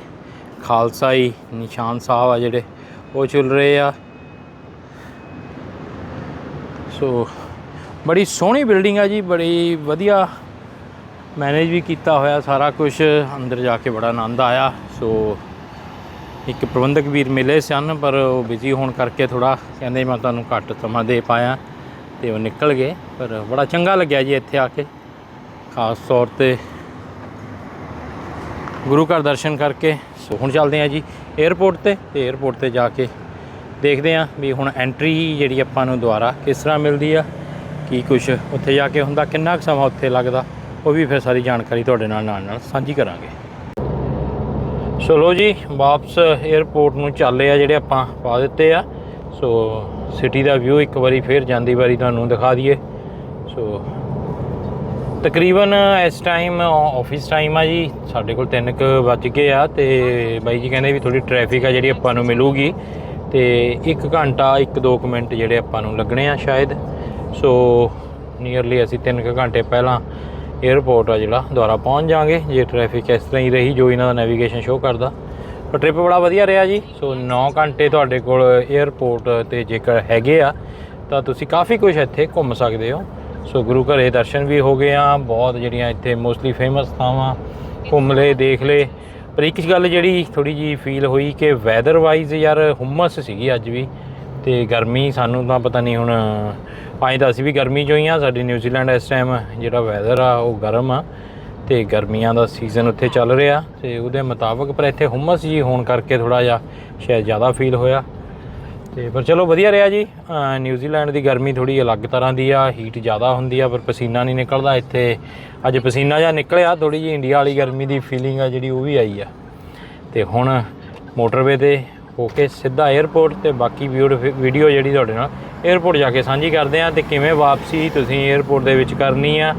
ਖਾਲਸਾਈ ਨਿਸ਼ਾਨ ਸਾਹਿਬ ਆ ਜਿਹੜੇ, ਉਹ ਚੱਲ ਰਹੇ ਆ। ਸੋ ਬੜੀ ਸੋਹਣੀ ਬਿਲਡਿੰਗ ਆ ਜੀ, ਬੜੀ ਵਧੀਆ ਮੈਨੇਜ ਵੀ ਕੀਤਾ ਹੋਇਆ ਸਾਰਾ ਕੁਝ ਅੰਦਰ ਜਾ ਕੇ ਬੜਾ ਆਨੰਦ ਆਇਆ। ਸੋ ਇੱਕ ਪ੍ਰਬੰਧਕ ਵੀਰ ਮਿਲੇ ਸਨ, ਪਰ ਉਹ ਬਿਜ਼ੀ ਹੋਣ ਕਰਕੇ ਥੋੜਾ ਕਹਿੰਦੇ ਮੈਂ ਤੁਹਾਨੂੰ ਘੱਟ ਸਮਾਂ ਦੇ ਪਾਇਆ ਤੇ ਉਹ ਨਿਕਲ ਗਏ, ਪਰ ਬੜਾ ਚੰਗਾ ਲੱਗਿਆ ਜੀ ਇੱਥੇ ਆ ਕੇ। ਖਾਸ ਤੌਰ ਤੇ ਗੁਰੂ ਘਰ ਦਰਸ਼ਨ ਕਰਕੇ, ਸੋ ਹੁਣ ਚੱਲਦੇ ਆ ਜੀ 에어ਪੋਰਟ ਤੇ ਤੇ 에어ਪੋਰਟ ਤੇ ਜਾ ਕੇ ਦੇਖਦੇ ਆ ਵੀ ਹੁਣ ਐਂਟਰੀ ਜਿਹੜੀ ਆਪਾਂ ਨੂੰ ਦੁਆਰਾ ਕਿਸ ਤਰ੍ਹਾਂ ਮਿਲਦੀ ਆ, ਕੀ ਕੁਛ ਉੱਥੇ ਜਾ ਕੇ ਹੁੰਦਾ, ਕਿੰਨਾ ਕੁ ਸਮਾਂ ਉੱਥੇ ਲੱਗਦਾ, ਉਹ ਵੀ ਫਿਰ ਸਾਰੀ ਜਾਣਕਾਰੀ ਤੁਹਾਡੇ ਨਾਲ ਨਾਲ ਨਾਲ ਸਾਂਝੀ ਕਰਾਂਗੇ। ਸੋ ਲੋ ਜੀ, ਵਾਪਸ 에어ਪੋਰਟ ਨੂੰ ਚੱਲੇ ਆ ਜਿਹੜੇ ਆਪਾਂ ਪਾ ਦਿੱਤੇ ਆ। ਸੋ ਸਿਟੀ ਦਾ ਵਿਊ ਇੱਕ ਵਾਰੀ ਫੇਰ ਜਾਂਦੀ ਵਾਰੀ ਤੁਹਾਨੂੰ ਦਿਖਾ ਦਈਏ। ਸੋ ਤਕਰੀਬਨ ਇਸ ਟਾਈਮ ਆਫਿਸ ਟਾਈਮ ਆ ਜੀ। ਸਾਡੇ ਕੋਲ 3 ਕੁ ਵੱਜ ਗਏ ਆ ਤੇ ਬਾਈ ਜੀ ਕਹਿੰਦੇ ਵੀ ਥੋੜੀ ਟ੍ਰੈਫਿਕ ਆ ਜਿਹੜੀ ਆਪਾਂ ਨੂੰ ਮਿਲੂਗੀ। ਤੇ 1 ਘੰਟਾ 1-2 ਮਿੰਟ ਜਿਹੜੇ ਆਪਾਂ ਨੂੰ ਲੱਗਣੇ ਆ ਸ਼ਾਇਦ। ਸੋ ਨੀਅਰਲੀ ਅਸੀਂ 3 ਕੁ ਘੰਟੇ ਪਹਿਲਾਂ 에ਅਰਪੋਰਟ ਆ ਜਿਹੜਾ ਦੁਆਰਾ ਪਹੁੰਚ ਜਾਾਂਗੇ ਜੇ ਟ੍ਰੈਫਿਕ ਇਸ ਤਰ੍ਹਾਂ ਹੀ ਰਹੀ, ਜੋ ਇਹਨਾਂ ਦਾ ਨੈਵੀਗੇਸ਼ਨ ਸ਼ੋ ਕਰਦਾ। ਪਰ ਟ੍ਰਿਪ ਬੜਾ ਵਧੀਆ ਰਿਹਾ ਜੀ। ਸੋ 9 ਘੰਟੇ ਤੁਹਾਡੇ ਕੋਲ 에ਅਰਪੋਰਟ ਤੇ ਜੇਕਰ ਹੈਗੇ ਆ, ਤਾਂ ਤੁਸੀਂ ਕਾਫੀ ਕੁਝ ਇੱਥੇ ਘੁੰਮ ਸਕਦੇ ਹੋ। ਸੋ ਗੁਰੂ ਘਰੇ ਦਰਸ਼ਨ ਵੀ ਹੋ ਗਏ ਆ, ਬਹੁਤ ਜਿਹੜੀਆਂ ਇੱਥੇ ਮੋਸਟਲੀ ਫੇਮਸ ਥਾਵਾਂ, ਘੁੰਮ ਲਏ, ਦੇਖ ਲਏ। ਪਰ ਇੱਕ ਗੱਲ ਜਿਹੜੀ ਥੋੜੀ ਜੀ ਫੀਲ ਹੋਈ ਕਿ ਵੈਦਰ ਵਾਈਜ਼ ਯਾਰ ਹੁਮਸ ਸੀਗੀ ਅੱਜ ਵੀ, ਤੇ ਗਰਮੀ ਸਾਨੂੰ ਤਾਂ ਪਤਾ ਨਹੀਂ ਹੁਣ ਆਏ ਤਾਂ ਅਸੀਂ ਵੀ ਗਰਮੀ ਚੋਂ ਹੀ ਆ, ਸਾਡੀ ਨਿਊਜ਼ੀਲੈਂਡ ਇਸ ਟਾਈਮ ਜਿਹੜਾ ਵੈਦਰ ਆ, ਉਹ ਗਰਮ ਆ। ਤੇ ਗਰਮੀਆਂ ਦਾ ਸੀਜ਼ਨ ਉੱਥੇ ਚੱਲ ਰਿਹਾ, ਤੇ ਉਹਦੇ ਮੁਤਾਬਕ ਪਰ ਇੱਥੇ ਹੁਮਸ ਜੀ ਹੋਣ ਕਰਕੇ ਥੋੜਾ ਜਿਹਾ ਸ਼ਾਇਦ ਜ਼ਿਆਦਾ ਫੀਲ ਹੋਇਆ। ਤੇ ਪਰ ਚਲੋ ਵਧੀਆ ਰਿਹਾ ਜੀ। ਨਿਊਜ਼ੀਲੈਂਡ ਦੀ ਗਰਮੀ ਥੋੜੀ ਅਲੱਗ ਤਰ੍ਹਾਂ ਦੀ ਆ ਹੀਟ ਜ਼ਿਆਦਾ ਹੁੰਦੀ ਆ, ਪਰ ਪਸੀਨਾ ਨਹੀਂ ਨਿਕਲਦਾ ਇੱਥੇ। ਅੱਜ ਪਸੀਨਾ ਜਿਹਾ ਨਿਕਲਿਆ ਥੋੜੀ ਜੀ ਇੰਡੀਆ ਵਾਲੀ ਗਰਮੀ ਦੀ ਫੀਲਿੰਗ ਆ ਜਿਹੜੀ ਉਹ ਵੀ ਆਈ ਆ। ਤੇ ਹੁਣ ਮੋਟਰਵੇ ਤੇ ਹੋ ਕੇ ਸਿੱਧਾ 에ਅਰਪੋਰਟ ਤੇ ਬਾਕੀ ਵੀਡੀਓ ਜਿਹੜੀ ਤੁਹਾਡੇ ਨਾਲ 에ਅਰਪੋਰਟ ਜਾ ਕੇ ਸਾਂਝੀ ਕਰਦੇ ਆ ਤੇ ਕਿਵੇਂ ਵਾਪਸੀ ਤੁਸੀਂ 에ਅਰਪੋਰਟ ਦੇ ਵਿੱਚ ਕਰਨੀ ਆ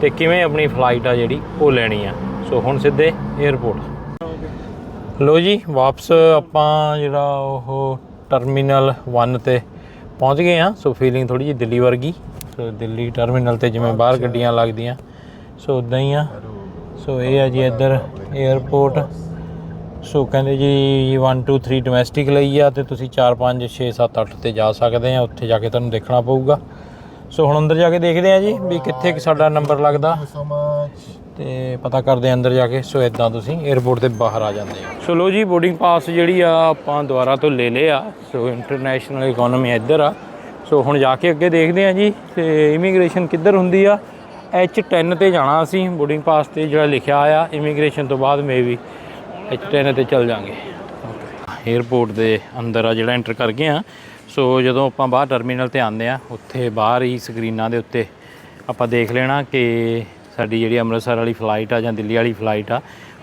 ਤੇ ਕਿਵੇਂ ਆਪਣੀ ਫਲਾਈਟ ਆ ਜਿਹੜੀ ਉਹ ਲੈਣੀ ਆ। ਸੋ ਹੁਣ ਸਿੱਧੇ 에ਅਰਪੋਰਟ ਲੋ ਜੀ, ਵਾਪਸ ਆਪਾਂ ਜਿਹੜਾ ਉਹ ਟਰਮੀਨਲ 1 ਤੇ ਪਹੁੰਚ ਗਏ ਆ ਸੋ ਫੀਲਿੰਗ ਥੋੜੀ ਜਿਹੀ ਦਿੱਲੀ ਵਰਗੀ। ਸੋ ਦਿੱਲੀ ਟਰਮੀਨਲ ਤੇ ਜਿਵੇਂ ਬਾਹਰ ਗੱਡੀਆਂ ਲੱਗਦੀਆਂ। ਸੋ ਉਦਾਂ ਹੀ ਆ। ਸੋ ਇਹ ਆ ਜੀ ਇੱਧਰ 에ਅਰਪੋਰਟ ਸੋ ਕਹਿੰਦੇ ਜੀ 1 2 3 ਡੋਮੈਸਟਿਕ ਲਈ ਆ ਤੇ ਤੁਸੀਂ 4 5 6 7 8 ਤੇ ਜਾ ਸਕਦੇ ਆ। ਉੱਥੇ ਜਾ ਕੇ ਤੁਹਾਨੂੰ ਦੇਖਣਾ ਪਊਗਾ। ਸੋ ਹੁਣ ਅੰਦਰ ਜਾ ਕੇ ਦੇਖਦੇ ਆ ਜੀ ਵੀ ਕਿੱਥੇ ਸਾਡਾ ਨੰਬਰ ਲੱਗਦਾ। Thank ਤੇ ਪਤਾ ਕਰਦੇ ਆ ਅੰਦਰ ਜਾ ਕੇ, ਸੋ ਇਦਾਂ ਤੁਸੀਂ 에ਅਰਪੋਰਟ ਤੇ ਬਾਹਰ ਆ ਜਾਂਦੇ ਹੋ। ਸੋ ਲੋ ਜੀ ਬੋਰਡਿੰਗ ਪਾਸ ਜਿਹੜੀ ਆ, ਆਪਾਂ ਦੁਆਰਾ ਤੋਂ ਲੈ ਲਿਆ ਸੋ ਇੰਟਰਨੈਸ਼ਨਲ ਇਕਨੋਮੀ ਇੱਧਰ ਆ। ਸੋ ਹੁਣ ਜਾ ਕੇ ਅੱਗੇ ਦੇਖਦੇ ਆ ਜੀ, ਤੇ ਇਮੀਗ੍ਰੇਸ਼ਨ ਕਿੱਧਰ ਹੁੰਦੀ ਆ? H10 ਤੇ ਜਾਣਾ ਅਸੀਂ ਬੋਰਡਿੰਗ ਪਾਸ ਤੇ ਜਿਹੜਾ ਲਿਖਿਆ ਆ ਇਮੀਗ੍ਰੇਸ਼ਨ ਤੋਂ ਬਾਅਦ ਮੇਬੀ H10 ਤੇ ਚੱਲ ਜਾਾਂਗੇ। 에ਅਰਪੋਰਟ ਦੇ ਅੰਦਰ ਆ ਜਿਹੜਾ ਐਂਟਰ ਕਰ ਗਏ ਆ। ਸੋ ਜਦੋਂ ਆਪਾਂ ਬਾਹਰ ਟਰਮੀਨਲ ਤੇ ਆਉਂਦੇ ਆ, ਉੱਥੇ ਬਾਹਰ ਹੀ ਸਕਰੀਨਾਂ ਦੇ ਉੱਤੇ ਆਪਾਂ ਦੇਖ ਲੈਣਾ ਕਿ ਸਾਡੀ ਜਿਹੜੀ ਅੰਮ੍ਰਿਤਸਰ ਵਾਲੀ ਫਲਾਈਟ ਆ ਜਾਂ ਦਿੱਲੀ ਵਾਲੀ ਫਲਾਈਟ ਆ,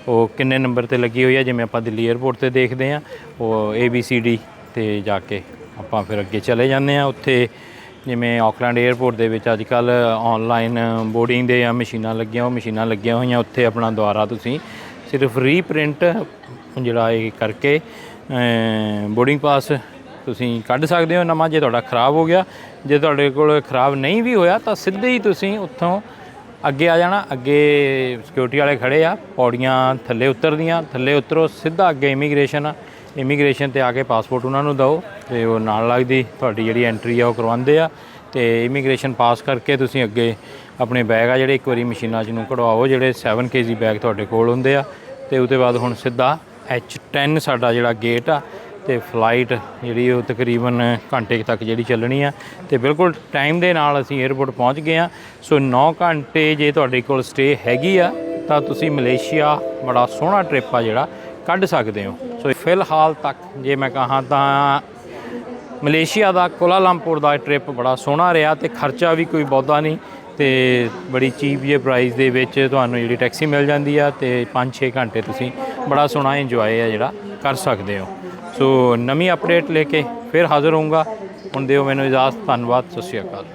ਉਹ ਕਿੰਨੇ ਨੰਬਰ ਤੇ ਲੱਗੀ ਹੋਈ ਆ? ਜਿਵੇਂ ਆਪਾਂ ਦਿੱਲੀ 에ਅਰਪੋਰਟ ਤੇ ਦੇਖਦੇ ਆ, ਉਹ A, B, C, D ਤੇ ਜਾ ਕੇ ਆਪਾਂ ਫਿਰ ਅੱਗੇ ਚਲੇ ਜਾਂਦੇ ਆ। ਉੱਥੇ ਜਿਵੇਂ ਆਕਲੈਂਡ 에ਅਰਪੋਰਟ ਦੇ ਵਿੱਚ ਅੱਜ ਕੱਲ ਆਨਲਾਈਨ ਬੋਰਡਿੰਗ ਦੇ ਆ, ਮਸ਼ੀਨਾਂ ਲੱਗੀਆਂ, ਉਹ ਮਸ਼ੀਨਾਂ ਲੱਗੀਆਂ ਹੋਈਆਂ ਉੱਥੇ ਆਪਣਾ ਦੁਆਰਾ ਤੁਸੀਂ ਸਿਰਫ ਰੀਪ੍ਰਿੰਟ ਜਿਹੜਾ ਇਹ ਕਰਕੇ ਬੋਰਡਿੰਗ ਪਾਸ ਤੁਸੀਂ ਕੱਢ ਸਕਦੇ ਹੋ। ਨਵਾਂ ਜੇ ਤੁਹਾਡਾ ਖਰਾਬ ਹੋ ਗਿਆ, ਜੇ ਤੁਹਾਡੇ ਕੋਲ ਖਰਾਬ ਨਹੀਂ ਵੀ ਹੋਇਆ ਤਾਂ ਸਿੱਧੇ ਹੀ ਤੁਸੀਂ ਉੱਥੋਂ ਅੱਗੇ ਆ ਜਾਣਾ, ਅੱਗੇ ਸਿਕਿਉਰਿਟੀ ਵਾਲੇ ਖੜੇ ਆ, ਪੌੜੀਆਂ ਥੱਲੇ ਉਤਰਦੀਆਂ, ਥੱਲੇ ਉਤਰੋ, ਸਿੱਧਾ ਅੱਗੇ ਇਮੀਗ੍ਰੇਸ਼ਨ ਆ। ਇਮੀਗ੍ਰੇਸ਼ਨ ਤੇ ਆ ਕੇ ਪਾਸਪੋਰਟ ਉਹਨਾਂ ਨੂੰ ਦਿਓ, ਤੇ ਉਹ ਨਾਲ ਲੱਗਦੀ, ਤੁਹਾਡੀ ਜਿਹੜੀ ਐਂਟਰੀ ਆ ਉਹ ਕਰਵਾਉਂਦੇ ਆ। ਤੇ ਇਮੀਗ੍ਰੇਸ਼ਨ ਪਾਸ ਕਰਕੇ ਤੁਸੀਂ ਅੱਗੇ ਆਪਣੇ ਬੈਗ ਆ ਜਿਹੜੇ ਇੱਕ ਵਾਰੀ ਮਸ਼ੀਨਾਂ 'ਚ ਨੂੰ ਕਢਵਾਓ, ਜਿਹੜੇ 7 ਕੇਜੀ ਬੈਗ ਤੁਹਾਡੇ ਕੋਲ ਹੁੰਦੇ ਆ। ਤੇ ਉਹਦੇ ਬਾਅਦ ਹੁਣ ਸਿੱਧਾ H10 ਸਾਡਾ ਜਿਹੜਾ ਗੇਟ ਆ ਤੇ ਫਲਾਈਟ ਜਿਹੜੀ ਉਹ ਤਕਰੀਬਨ ਘੰਟੇ ਤੱਕ ਜਿਹੜੀ ਚੱਲਣੀ ਆ। ਤੇ ਬਿਲਕੁਲ ਟਾਈਮ ਦੇ ਨਾਲ ਅਸੀਂ 에ਅਰਪੋਰਟ ਪਹੁੰਚ ਗਏ ਆ। ਸੋ 9 ਘੰਟੇ ਜੇ ਤੁਹਾਡੇ ਕੋਲ ਸਟੇ ਹੈਗੀ ਆ, ਤਾਂ ਤੁਸੀਂ ਮਲੇਸ਼ੀਆ ਬੜਾ ਸੋਹਣਾ ਟ੍ਰਿਪ ਆ ਜਿਹੜਾ, ਕੱਢ ਸਕਦੇ ਹੋ। ਸੋ ਫਿਲਹਾਲ ਤੱਕ ਜੇ ਮੈਂ ਕਹਾਂ ਤਾਂ ਮਲੇਸ਼ੀਆ ਦਾ ਕੋਲਾਲੰਪੁਰ ਦਾ ਟ੍ਰਿਪ ਬੜਾ ਸੋਹਣਾ ਰਿਹਾ ਤੇ ਖਰਚਾ ਵੀ ਕੋਈ ਬਹੁਤਾ ਨਹੀਂ। ਤੇ ਬੜੀ ਚੀਪ ਜਿਹੇ ਪ੍ਰਾਈਸ ਦੇ ਵਿੱਚ ਤੁਹਾਨੂੰ ਜਿਹੜੀ ਟੈਕਸੀ ਮਿਲ ਜਾਂਦੀ ਆ ਤੇ 5-6 ਘੰਟੇ ਤੁਸੀਂ ਬੜਾ ਸੋਹਣਾ ਇੰਜੋਏ ਆ ਜਿਹੜਾ ਕਰ ਸਕਦੇ ਹੋ। ਸੋ ਨਵੀਂ ਅਪਡੇਟ ਲੈ ਕੇ ਫਿਰ ਹਾਜ਼ਰ ਹੋਊਂਗਾ। ਹੁਣ ਦਿਓ ਮੈਨੂੰ ਇਜਾਜ਼ਤ, ਧੰਨਵਾਦ, ਸਤਿ ਸ਼੍ਰੀ ਅਕਾਲ।